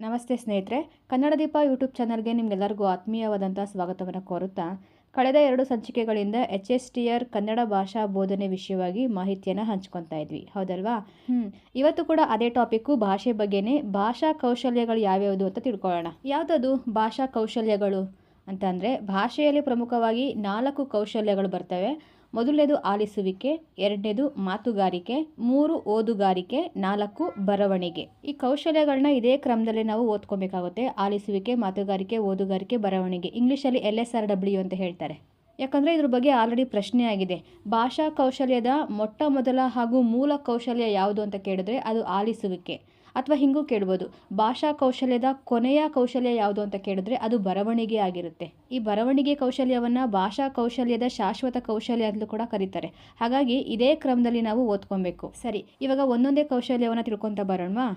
ನಮಸ್ತೆ ಸ್ನೇಹಿತರೆ, ಕನ್ನಡ ದೀಪ ಯೂಟ್ಯೂಬ್ ಚಾನಲ್ಗೆ ನಿಮಗೆಲ್ಲರಿಗೂ ಆತ್ಮೀಯವಾದಂಥ ಸ್ವಾಗತವನ್ನು ಕೋರುತ್ತಾ, ಕಳೆದ ಎರಡು ಸಂಚಿಕೆಗಳಿಂದ H S T R Kannada ಭಾಷಾ ಬೋಧನೆ ವಿಷಯವಾಗಿ ಮಾಹಿತಿಯನ್ನು ಹಂಚ್ಕೊತಾ ಇದ್ವಿ, ಹೌದಲ್ವಾ? ಹ್ಞೂ ಇವತ್ತು ಕೂಡ ಅದೇ ಟಾಪಿಕ್ಕು ಭಾಷೆ ಬಗ್ಗೆನೇ ಭಾಷಾ ಕೌಶಲ್ಯಗಳು ಯಾವ್ಯಾವುದು ಅಂತ ತಿಳ್ಕೊಳ್ಳೋಣ. ಯಾವುದದು ಭಾಷಾ ಕೌಶಲ್ಯಗಳು? ಅಂತಂದರೆ ಭಾಷೆಯಲ್ಲಿ ಪ್ರಮುಖವಾಗಿ ನಾಲ್ಕು ಕೌಶಲ್ಯಗಳು ಬರ್ತವೆ. ಮೊದಲನೇದು ಆಲಿಸುವಿಕೆ, ಎರಡನೇದು ಮಾತುಗಾರಿಕೆ, ಮೂರು ಓದುಗಾರಿಕೆ, ನಾಲ್ಕು ಬರವಣಿಗೆ. ಈ ಕೌಶಲ್ಯಗಳನ್ನ ಇದೇ ಕ್ರಮದಲ್ಲಿ ನಾವು ಓದ್ಕೊಬೇಕಾಗುತ್ತೆ. ಆಲಿಸುವಿಕೆ, ಮಾತುಗಾರಿಕೆ, ಓದುಗಾರಿಕೆ, ಬರವಣಿಗೆ. ಇಂಗ್ಲೀಷಲ್ಲಿ ಎಲ್ ಎಸ್ ಆರ್ ಡಬ್ಲ್ಯೂ ಅಂತ ಹೇಳ್ತಾರೆ. ಯಾಕಂದರೆ ಇದ್ರ ಬಗ್ಗೆ ಆಲ್ರೆಡಿ ಪ್ರಶ್ನೆ ಆಗಿದೆ. ಭಾಷಾ ಕೌಶಲ್ಯದ ಮೊಟ್ಟ ಮೊದಲ ಹಾಗೂ ಮೂಲ ಕೌಶಲ್ಯ ಯಾವುದು ಅಂತ ಕೇಳಿದ್ರೆ ಅದು ಆಲಿಸುವಿಕೆ. ಅಥವಾ ಹಿಂಗೂ ಕೇಳ್ಬೋದು, ಭಾಷಾ ಕೌಶಲ್ಯದ ಕೊನೆಯ ಕೌಶಲ್ಯ ಯಾವುದು ಅಂತ ಕೇಳಿದ್ರೆ ಅದು ಬರವಣಿಗೆ ಆಗಿರುತ್ತೆ. ಈ ಬರವಣಿಗೆ ಕೌಶಲ್ಯವನ್ನು ಭಾಷಾ ಕೌಶಲ್ಯದ ಶಾಶ್ವತ ಕೌಶಲ್ಯ ಅಂತಲೂ ಕೂಡ ಕರೀತಾರೆ. ಹಾಗಾಗಿ ಇದೇ ಕ್ರಮದಲ್ಲಿ ನಾವು ಓದ್ಕೊಬೇಕು. ಸರಿ, ಇವಾಗ ಒಂದೊಂದೇ ಕೌಶಲ್ಯವನ್ನು ತಿಳ್ಕೊತ ಬರೋಣವಾ?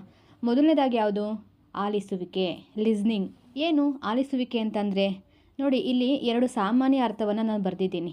ಮೊದಲನೇದಾಗಿ ಯಾವುದು? ಆಲಿಸುವಿಕೆ, ಲಿಸ್ನಿಂಗ್. ಏನು ಆಲಿಸುವಿಕೆ ಅಂತಂದರೆ? ನೋಡಿ, ಇಲ್ಲಿ ಎರಡು ಸಾಮಾನ್ಯ ಅರ್ಥವನ್ನು ನಾನು ಬರೆದಿದ್ದೀನಿ.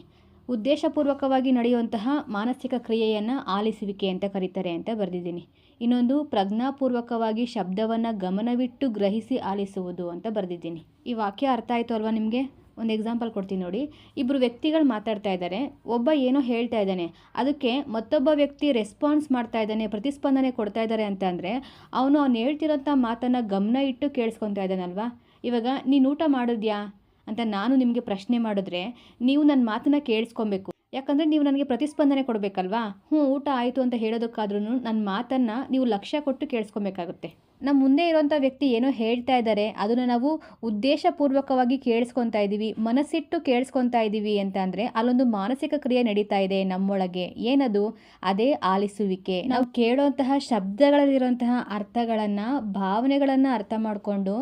ಉದ್ದೇಶಪೂರ್ವಕವಾಗಿ ನಡೆಯುವಂತಹ ಮಾನಸಿಕ ಕ್ರಿಯೆಯನ್ನು ಆಲಿಸುವಿಕೆ ಅಂತ ಕರೀತಾರೆ ಅಂತ ಬರೆದಿದ್ದೀನಿ. ಇನ್ನೊಂದು ಪ್ರಜ್ಞಾಪೂರ್ವಕವಾಗಿ ಶಬ್ದವನ್ನು ಗಮನವಿಟ್ಟು ಗ್ರಹಿಸಿ ಆಲಿಸುವುದು ಅಂತ ಬರೆದಿದ್ದೀನಿ. ಈ ವಾಕ್ಯ ಅರ್ಥ ಆಯಿತು ಅಲ್ವಾ ನಿಮಗೆ? ಒಂದು ಎಕ್ಸಾಂಪಲ್ ಕೊಡ್ತೀನಿ ನೋಡಿ. ಇಬ್ಬರು ವ್ಯಕ್ತಿಗಳು ಮಾತಾಡ್ತಾ ಇದ್ದಾರೆ. ಒಬ್ಬ ಏನೋ ಹೇಳ್ತಾ ಇದ್ದಾನೆ. ಅದಕ್ಕೆ ಮತ್ತೊಬ್ಬ ವ್ಯಕ್ತಿ ರೆಸ್ಪಾನ್ಸ್ ಮಾಡ್ತಾ ಇದ್ದಾನೆ, ಪ್ರತಿಸ್ಪಂದನೆ ಕೊಡ್ತಾ ಇದ್ದಾರೆ ಅಂತ ಅಂದರೆ ಅವನು ಅವ್ನು ಹೇಳ್ತಿರೋಂಥ ಮಾತನ್ನು ಗಮನ ಇಟ್ಟು ಕೇಳಿಸ್ಕೊತಾ ಇದ್ದಾನಲ್ವಾ ಇವಾಗ ನೀನು ಊಟ ಮಾಡಿದ್ಯಾ? ಅಂತ ನಾನು ನಿಮಗೆ ಪ್ರಶ್ನೆ ಮಾಡಿದ್ರೆ ನೀವು ನನ್ನ ಮಾತನ್ನು ಕೇಳಿಸ್ಕೊಬೇಕು. ಯಾಕಂದರೆ ನೀವು ನನಗೆ ಪ್ರತಿಸ್ಪಂದನೆ ಕೊಡಬೇಕಲ್ವಾ? ಹ್ಞೂ, ಊಟ ಆಯಿತು ಅಂತ ಹೇಳೋದಕ್ಕಾದ್ರೂ ನನ್ನ ಮಾತನ್ನು ನೀವು ಲಕ್ಷ್ಯ ಕೊಟ್ಟು ಕೇಳಿಸ್ಕೊಬೇಕಾಗುತ್ತೆ. ನಮ್ಮ ಮುಂದೆ ಇರೋಂಥ ವ್ಯಕ್ತಿ ಏನೋ ಹೇಳ್ತಾ ಇದ್ದಾರೆ, ಅದನ್ನು ನಾವು ಉದ್ದೇಶಪೂರ್ವಕವಾಗಿ ಕೇಳಿಸ್ಕೊತಾ ಇದ್ದೀವಿ ಮನಸ್ಸಿಟ್ಟು ಕೇಳಿಸ್ಕೊತಾ ಇದ್ದೀವಿ ಅಂತ ಅಂದರೆ ಅಲ್ಲೊಂದು ಮಾನಸಿಕ ಕ್ರಿಯೆ ನಡೀತಾ ಇದೆ ನಮ್ಮೊಳಗೆ. ಏನದು? ಅದೇ ಆಲಿಸುವಿಕೆ. ನಾವು ಕೇಳೋಂತಹ ಶಬ್ದಗಳಲ್ಲಿರುವಂತಹ ಅರ್ಥಗಳನ್ನು, ಭಾವನೆಗಳನ್ನು ಅರ್ಥ ಮಾಡಿಕೊಂಡು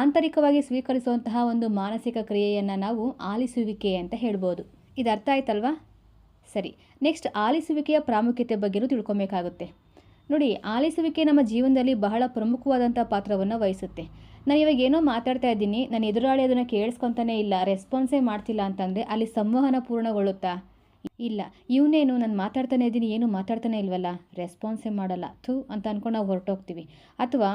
ಆಂತರಿಕವಾಗಿ ಸ್ವೀಕರಿಸುವಂತಹ ಒಂದು ಮಾನಸಿಕ ಕ್ರಿಯೆಯನ್ನು ನಾವು ಆಲಿಸುವಿಕೆ ಅಂತ ಹೇಳ್ಬೋದು. ಇದು ಅರ್ಥ ಆಯ್ತಲ್ವಾ? ಸರಿ ನೆಕ್ಸ್ಟ್ ಆಲಿಸುವಿಕೆಯ ಪ್ರಾಮುಖ್ಯತೆ ಬಗ್ಗೆಯೂ ತಿಳ್ಕೊಬೇಕಾಗುತ್ತೆ. ನೋಡಿ, ಆಲಿಸುವಿಕೆ ನಮ್ಮ ಜೀವನದಲ್ಲಿ ಬಹಳ ಪ್ರಮುಖವಾದಂಥ ಪಾತ್ರವನ್ನು ವಹಿಸುತ್ತೆ. ನಾನು ಇವಾಗ ಏನೋ ಮಾತಾಡ್ತಾ ಇದ್ದೀನಿ ನಾನು ಎದುರಾಳಿ ಅದನ್ನು ಕೇಳಿಸ್ಕೊತಾನೆ ಇಲ್ಲ ರೆಸ್ಪಾನ್ಸೇ ಮಾಡ್ತಿಲ್ಲ ಅಂತಂದರೆ ಅಲ್ಲಿ ಸಂವಹನ ಪೂರ್ಣಗೊಳ್ಳುತ್ತಾ? ಇಲ್ಲ, ಇವನೇನು, ನಾನು ಮಾತಾಡ್ತಾನೆ ಇದ್ದೀನಿ, ಏನು ಮಾತಾಡ್ತಾನೆ ಇಲ್ವಲ್ಲ? ರೆಸ್ಪಾನ್ಸೇ ಮಾಡಲ್ಲ, ಥೂ ಅಂತ ಅಂದ್ಕೊಂಡು ನಾವು ಹೊರಟೋಗ್ತೀವಿ. ಅಥವಾ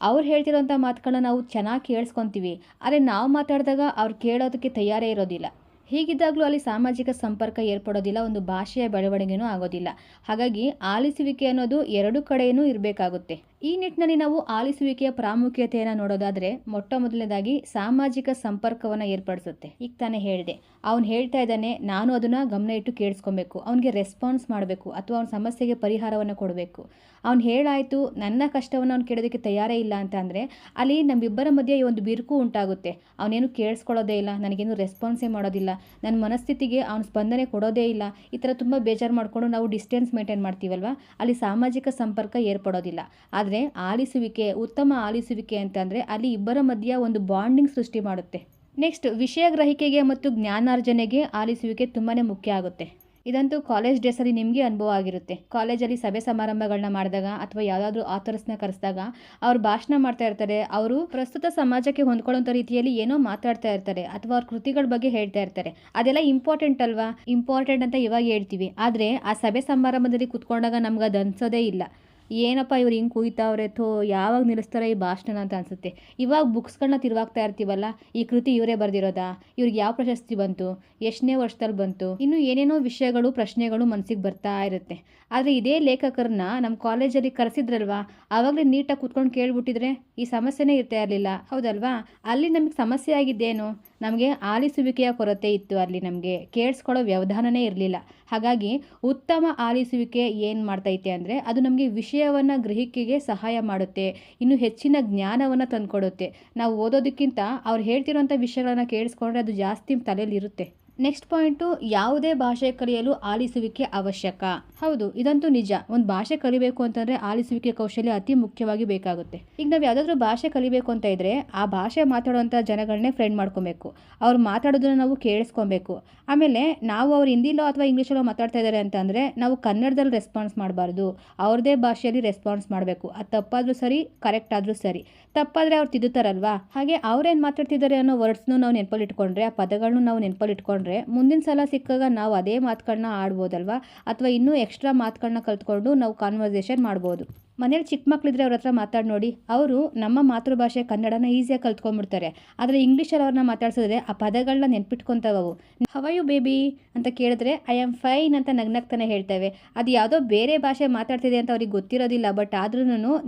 ಅವ್ರು ಹೇಳ್ತಿರೋಂಥ ಮಾತುಗಳನ್ನ ನಾವು ಚೆನ್ನಾಗಿ ಕೇಳಿಸ್ಕೊತೀವಿ, ಆದರೆ ನಾವು ಮಾತಾಡಿದಾಗ ಅವ್ರು ಕೇಳೋದಕ್ಕೆ ತಯಾರೇ ಇರೋದಿಲ್ಲ. ಹೀಗಿದ್ದಾಗಲೂ ಅಲ್ಲಿ ಸಾಮಾಜಿಕ ಸಂಪರ್ಕ ಏರ್ಪಡೋದಿಲ್ಲ, ಒಂದು ಭಾಷೆಯ ಬೆಳವಣಿಗೆನೂ ಆಗೋದಿಲ್ಲ. ಹಾಗಾಗಿ ಆಲಿಸುವಿಕೆ ಅನ್ನೋದು ಎರಡು ಕಡೆಯೂ ಇರಬೇಕಾಗುತ್ತೆ. ಈ ನಿಟ್ಟಿನಲ್ಲಿ ನಾವು ಆಲಿಸುವಿಕೆಯ ಪ್ರಾಮುಖ್ಯತೆಯನ್ನು ನೋಡೋದಾದರೆ ಮೊಟ್ಟ ಮೊದಲನೇದಾಗಿ ಸಾಮಾಜಿಕ ಸಂಪರ್ಕವನ್ನು ಏರ್ಪಡಿಸುತ್ತೆ. ಈಗ ತಾನೇ ಹೇಳಿದೆ. ಅವ್ನು ಹೇಳ್ತಾ ಇದ್ದಾನೆ, ನಾನು ಅದನ್ನು ಗಮನ ಇಟ್ಟು ಕೇಳಿಸ್ಕೊಬೇಕು. ಅವನಿಗೆ ರೆಸ್ಪಾನ್ಸ್ ಮಾಡಬೇಕು ಅಥವಾ ಅವನ ಸಮಸ್ಯೆಗೆ ಪರಿಹಾರವನ್ನು ಕೊಡಬೇಕು. ಅವ್ನು ಹೇಳಾಯಿತು, ನನ್ನ ಕಷ್ಟವನ್ನು ಅವ್ನು ಕೇಳೋದಕ್ಕೆ ತಯಾರೇ ಇಲ್ಲ ಅಂತ ಅಂದರೆ ಅಲ್ಲಿ ನಮ್ಮಿಬ್ಬರ ಮಧ್ಯೆ ಈ ಒಂದು ಬಿರುಕು ಉಂಟಾಗುತ್ತೆ. ಅವನೇನು ಕೇಳಿಸ್ಕೊಳ್ಳೋದೇ ಇಲ್ಲ, ನನಗೇನು ರೆಸ್ಪಾನ್ಸೇ ಮಾಡೋದಿಲ್ಲ. ನನ್ನ ಮನಸ್ಥಿತಿಗೆ ಅವ್ನು ಸ್ಪಂದನೆ ಕೊಡೋದೇ ಇಲ್ಲ. ಈ ಥರ ತುಂಬ ಬೇಜಾರು ಮಾಡಿಕೊಂಡು ನಾವು ಡಿಸ್ಟೆನ್ಸ್ ಮೇಂಟೈನ್ ಮಾಡ್ತೀವಲ್ವ? ಅಲ್ಲಿ ಸಾಮಾಜಿಕ ಸಂಪರ್ಕ ಏರ್ಪಡೋದಿಲ್ಲ. ಆದರೆ ಆಲಿಸುವಿಕೆ, ಉತ್ತಮ ಆಲಿಸುವಿಕೆ ಅಂತಂದರೆ ಅಲ್ಲಿ ಇಬ್ಬರ ಮಧ್ಯೆ ಒಂದು ಬಾಂಡಿಂಗ್ ಸೃಷ್ಟಿ ಮಾಡುತ್ತೆ. ನೆಕ್ಸ್ಟ್ ವಿಷಯ ಗ್ರಹಿಕೆಗೆ ಮತ್ತು ಜ್ಞಾನಾರ್ಜನೆಗೆ ಆಲಿಸುವಿಕೆ ತುಂಬಾ ಮುಖ್ಯ ಆಗುತ್ತೆ. ಇದಂತೂ ಕಾಲೇಜ್ ಡೇಸಲ್ಲಿ ನಿಮಗೆ ಅನುಭವ ಆಗಿರುತ್ತೆ. ಕಾಲೇಜಲ್ಲಿ ಸಭೆ ಸಮಾರಂಭಗಳನ್ನ ಮಾಡಿದಾಗ ಅಥವಾ ಯಾವುದಾದ್ರೂ ಆಥರ್ಸ್ನ ಕರೆಸಿದಾಗ ಅವ್ರು ಭಾಷಣ ಮಾಡ್ತಾ ಇರ್ತಾರೆ, ಅವರು ಪ್ರಸ್ತುತ ಸಮಾಜಕ್ಕೆ ಹೊಂದ್ಕೊಳ್ಳೋಂಥ ರೀತಿಯಲ್ಲಿ ಏನೋ ಮಾತಾಡ್ತಾ ಇರ್ತಾರೆ ಅಥವಾ ಅವ್ರ ಕೃತಿಗಳ ಬಗ್ಗೆ ಹೇಳ್ತಾ ಇರ್ತಾರೆ. ಅದೆಲ್ಲ ಇಂಪಾರ್ಟೆಂಟ್ ಅಲ್ವಾ? ಇಂಪಾರ್ಟೆಂಟ್ ಅಂತ ಇವಾಗ ಹೇಳ್ತೀವಿ. ಆದರೆ ಆ ಸಭೆ ಸಮಾರಂಭದಲ್ಲಿ ಕುತ್ಕೊಂಡಾಗ ನಮ್ಗೆ ಅದು ಅನ್ಸೋದೇ ಇಲ್ಲ. ಏನಪ್ಪ ಇವ್ರು ಹಿಂಗೆ ಕುಯ್ತಾವ್ರೆ? ಥೋ, ಯಾವಾಗ ನಿಲ್ಲಿಸ್ತಾರೆ ಈ ಭಾಷಣ ಅಂತ ಅನಿಸುತ್ತೆ. ಇವಾಗ ಬುಕ್ಸ್ಗಳನ್ನ ತಿರುವಾಗ್ತಾ ಇರ್ತೀವಲ್ಲ, ಈ ಕೃತಿ ಇವರೇ ಬರೆದಿರೋದಾ? ಇವ್ರಿಗೆ ಯಾವ ಪ್ರಶಸ್ತಿ ಬಂತು? ಎಷ್ಟನೇ ವರ್ಷದಲ್ಲಿ ಬಂತು? ಇನ್ನು ಏನೇನೋ ವಿಷಯಗಳು, ಪ್ರಶ್ನೆಗಳು ಮನಸ್ಸಿಗೆ ಬರ್ತಾ ಇರುತ್ತೆ. ಆದರೆ ಇದೇ ಲೇಖಕರನ್ನ ನಮ್ಮ ಕಾಲೇಜಲ್ಲಿ ಕರೆಸಿದ್ರಲ್ವಾ? ಆವಾಗಲೇ ನೀಟಾಗಿ ಕೂತ್ಕೊಂಡು ಕೇಳಿಬಿಟ್ಟಿದ್ರೆ ಈ ಸಮಸ್ಯೆನೇ ಇರ್ತಾ ಇರಲಿಲ್ಲ. ಹೌದಲ್ವಾ? ಅಲ್ಲಿ ನಮಗೆ ಸಮಸ್ಯೆ ಆಗಿದ್ದೇನು? ನಮಗೆ ಆಲಿಸುವಿಕೆಯ ಕೊರತೆ ಇತ್ತು ಅಲ್ಲಿ ನಮಗೆ. ಕೇಳಿಸ್ಕೊಳ್ಳೋ ವ್ಯವಧಾನನೇ ಇರಲಿಲ್ಲ. ಹಾಗಾಗಿ ಉತ್ತಮ ಆಲಿಸುವಿಕೆ ಏನು ಮಾಡ್ತೈತೆ ಅಂದರೆ ಅದು ನಮಗೆ ವಿಷಯವನ್ನು ಗ್ರಹಿಕೆಗೆ ಸಹಾಯ ಮಾಡುತ್ತೆ. ಇನ್ನು ಹೆಚ್ಚಿನ ಜ್ಞಾನವನ್ನು ತಂದುಕೊಡುತ್ತೆ. ನಾವು ಓದೋದಕ್ಕಿಂತ ಅವ್ರು ಹೇಳ್ತಿರೋಂಥ ವಿಷಯಗಳನ್ನ ಕೇಳಿಸ್ಕೊಂಡ್ರೆ ಅದು ಜಾಸ್ತಿ ತಲೆಯಲ್ಲಿ ಇರುತ್ತೆ. ನೆಕ್ಸ್ಟ್ ಪಾಯಿಂಟು ಯಾವುದೇ ಭಾಷೆ ಕಲಿಯಲು ಆಲಿಸುವಿಕೆ ಅವಶ್ಯಕ. ಹೌದು, ಇದಂತೂ ನಿಜ. ಒಂದು ಭಾಷೆ ಕಲಿಬೇಕು ಅಂತಂದರೆ ಆಲಿಸುವಿಕೆ ಕೌಶಲ್ಯ ಅತಿ ಮುಖ್ಯವಾಗಿ ಬೇಕಾಗುತ್ತೆ. ಈಗ ನಾವು ಯಾವುದಾದ್ರೂ ಭಾಷೆ ಕಲಿಬೇಕು ಅಂತ ಇದ್ದರೆ ಆ ಭಾಷೆ ಮಾತಾಡುವಂಥ ಜನಗಳನ್ನೇ ಫ್ರೆಂಡ್ ಮಾಡ್ಕೊಬೇಕು. ಅವ್ರು ಮಾತಾಡೋದನ್ನ ನಾವು ಕೇಳಿಸ್ಕೊಬೇಕು. ಆಮೇಲೆ ನಾವು ಅವ್ರು ಹಿಂದಿಲೋ ಅಥವಾ ಇಂಗ್ಲೀಷಲ್ಲೋ ಮಾತಾಡ್ತಾ ಇದ್ದಾರೆ ಅಂತಂದರೆ ನಾವು ಕನ್ನಡದಲ್ಲಿ ರೆಸ್ಪಾನ್ಸ್ ಮಾಡಬಾರ್ದು. ಅವ್ರದೇ ಭಾಷೆಯಲ್ಲಿ ರೆಸ್ಪಾನ್ಸ್ ಮಾಡಬೇಕು. ಅದು ತಪ್ಪಾದರೂ ಸರಿ ಕರೆಕ್ಟ್ ಆದರೂ ಸರಿ. ತಪ್ಪಾದರೆ ಅವ್ರು ತಿದ್ದುತ್ತಾರಲ್ವಾ? ಹಾಗೆ ಅವ್ರೇನು ಮಾತಾಡ್ತಿದ್ದಾರೆ ಅನ್ನೋ ವರ್ಡ್ಸ್ನು ನಾವು ನೆನಪಲ್ಲಿಟ್ಕೊಂಡ್ರೆ, ಆ ಪದಗಳನ್ನು ನಾವು ನೆನಪಲ್ಲಿಟ್ಕೊಂಡ್ರೆ ಮುಂದಿನ ಸಲ ಸಿಕ್ಕಾಗ ನಾವು ಅದೇ ಮಾತುಗಳನ್ನ ಆಡ್ಬೋದಲ್ವಾ? ಅಥವಾ ಇನ್ನೂ ಎಕ್ಸ್ಟ್ರಾ ಮಾತುಗಳನ್ನ ಕಲ್ತ್ಕೊಂಡು ನಾವು ಕಾನ್ವರ್ಸೇಷನ್ ಮಾಡ್ಬೋದು. ಮನೇಲಿ ಚಿಕ್ಕ ಮಕ್ಕಳಿದ್ರೆ ಅವ್ರ ಹತ್ರ ಮಾತಾಡಿ ನೋಡಿ. ಅವರು ನಮ್ಮ ಮಾತೃಭಾಷೆ ಕನ್ನಡನ ಈಸಿಯಾಗಿ ಕಲ್ತ್ಕೊಂಡ್ಬಿಡ್ತಾರೆ. ಆದರೆ ಇಂಗ್ಲೀಷಲ್ಲಿ ಅವ್ರನ್ನ ಮಾತಾಡ್ಸಿದ್ರೆ ಆ ಪದಗಳನ್ನ ನೆನ್ಪಿಟ್ಕೊತಾವೆ ಅವು ಹವ ಯು ಬೇಬಿ ಅಂತ ಕೇಳಿದ್ರೆ ಐ ಆಮ್ ಫೈನ್ ಅಂತ ನಗ್ನಗ್ತಾನೆ ಹೇಳ್ತೇವೆ. ಅದು ಯಾವುದೋ ಬೇರೆ ಭಾಷೆ ಮಾತಾಡ್ತಿದೆ ಅಂತ ಅವ್ರಿಗೆ ಗೊತ್ತಿರೋದಿಲ್ಲ ಬಟ್ ಆದ್ರೂ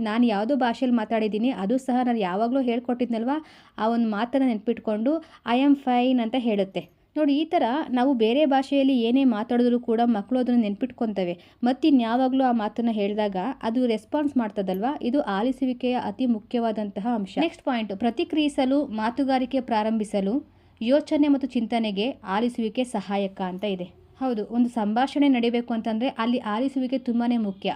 ನಾನು ಯಾವುದೋ ಭಾಷೆಯಲ್ಲಿ ಮಾತಾಡಿದ್ದೀನಿ, ಅದು ಸಹ ನಾನು ಯಾವಾಗಲೂ ಹೇಳ್ಕೊಟ್ಟಿದ್ನಲ್ವಾ? ಆ ಒಂದು ಮಾತನ್ನು ನೆನ್ಪಿಟ್ಕೊಂಡು ಐ ಆಮ್ ಫೈನ್ ಅಂತ ಹೇಳುತ್ತೆ. ನೋಡಿ, ಈ ಥರ ನಾವು ಬೇರೆ ಭಾಷೆಯಲ್ಲಿ ಏನೇ ಮಾತಾಡಿದ್ರು ಕೂಡ ಮಕ್ಕಳು ಅದನ್ನು ನೆನ್ಪಿಟ್ಕೊತವೆ. ಮತ್ತು ಇನ್ಯಾವಾಗಲೂ ಆ ಮಾತನ್ನು ಹೇಳಿದಾಗ ಅದು ರೆಸ್ಪಾನ್ಸ್ ಮಾಡ್ತದಲ್ವಾ? ಇದು ಆಲಿಸುವಿಕೆಯ ಅತಿ ಮುಖ್ಯವಾದಂತಹ ಅಂಶ. ನೆಕ್ಸ್ಟ್ ಪಾಯಿಂಟ್ ಪ್ರತಿಕ್ರಿಯಿಸಲು, ಮಾತುಗಾರಿಕೆ ಪ್ರಾರಂಭಿಸಲು, ಯೋಚನೆ ಮತ್ತು ಚಿಂತನೆಗೆ ಆಲಿಸುವಿಕೆ ಸಹಾಯಕ ಅಂತ ಇದೆ. ಹೌದು, ಒಂದು ಸಂಭಾಷಣೆ ನಡಿಬೇಕು ಅಂತಂದರೆ ಅಲ್ಲಿ ಆಲಿಸುವಿಕೆ ತುಂಬಾ ಮುಖ್ಯ.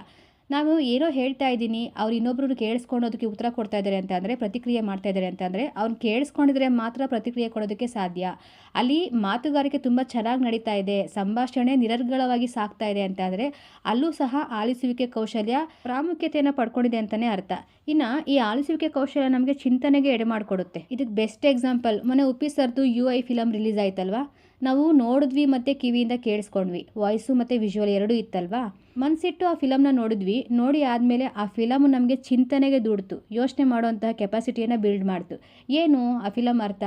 ನಾವು ಏನೋ ಹೇಳ್ತಾ ಇದ್ದೀನಿ, ಅವ್ರು ಇನ್ನೊಬ್ರು ಕೇಳಿಸ್ಕೊಳ್ಳೋದಕ್ಕೆ ಉತ್ತರ ಕೊಡ್ತಾ ಇದ್ದಾರೆ ಅಂತ ಅಂದರೆ, ಪ್ರತಿಕ್ರಿಯೆ ಮಾಡ್ತಾ ಇದ್ದಾರೆ ಅಂತಂದರೆ ಅವ್ನು ಕೇಳಿಸ್ಕೊಂಡಿದ್ರೆ ಮಾತ್ರ ಪ್ರತಿಕ್ರಿಯೆ ಕೊಡೋದಕ್ಕೆ ಸಾಧ್ಯ. ಅಲ್ಲಿ ಮಾತುಗಾರಿಕೆ ತುಂಬ ಚೆನ್ನಾಗಿ ನಡೀತಾ ಇದೆ, ಸಂಭಾಷಣೆ ನಿರರ್ಗಳವಾಗಿ ಸಾಗ್ತಾ ಇದೆ ಅಂತ ಅಂದರೆ, ಅಲ್ಲೂ ಸಹ ಆಲಿಸುವಿಕೆ ಕೌಶಲ್ಯ ಪ್ರಾಮುಖ್ಯತೆಯನ್ನು ಪಡ್ಕೊಂಡಿದೆ ಅಂತಲೇ ಅರ್ಥ. ಇನ್ನು ಈ ಆಲಿಸುವಿಕೆ ಕೌಶಲ್ಯ ನಮಗೆ ಚಿಂತನೆಗೆ ಎಡೆ ಮಾಡಿಕೊಡುತ್ತೆ ಇದಕ್ಕೆ ಬೆಸ್ಟ್ ಎಕ್ಸಾಂಪಲ್, ಮೊನ್ನೆ ಉಪ್ಪಿ ಸರ್ದು ಯು ಐ ಫಿಲಮ್ ರಿಲೀಸ್ ಆಯ್ತಲ್ವಾ? ನಾವು ನೋಡಿದ್ವಿ ಮತ್ತು ಕಿವಿಯಿಂದ ಕೇಳಿಸ್ಕೊಂಡ್ವಿ. ವಾಯ್ಸು ಮತ್ತು ವಿಜುವಲ್ ಎರಡೂ ಇತ್ತಲ್ವಾ? ಮನಸ್ಸಿಟ್ಟು ಆ ಫಿಲಮ್ನ ನೋಡಿದ್ವಿ. ನೋಡಿ ಆದಮೇಲೆ ಆ ಫಿಲಮ್ ನಮಗೆ ಚಿಂತನೆಗೆ ದುಡ್ತು. ಯೋಚನೆ ಮಾಡುವಂತಹ ಕೆಪಾಸಿಟಿಯನ್ನು ಬಿಲ್ಡ್ ಮಾಡ್ತು. ಏನು? ಆ ಫಿಲಮ್ ಅರ್ಥ?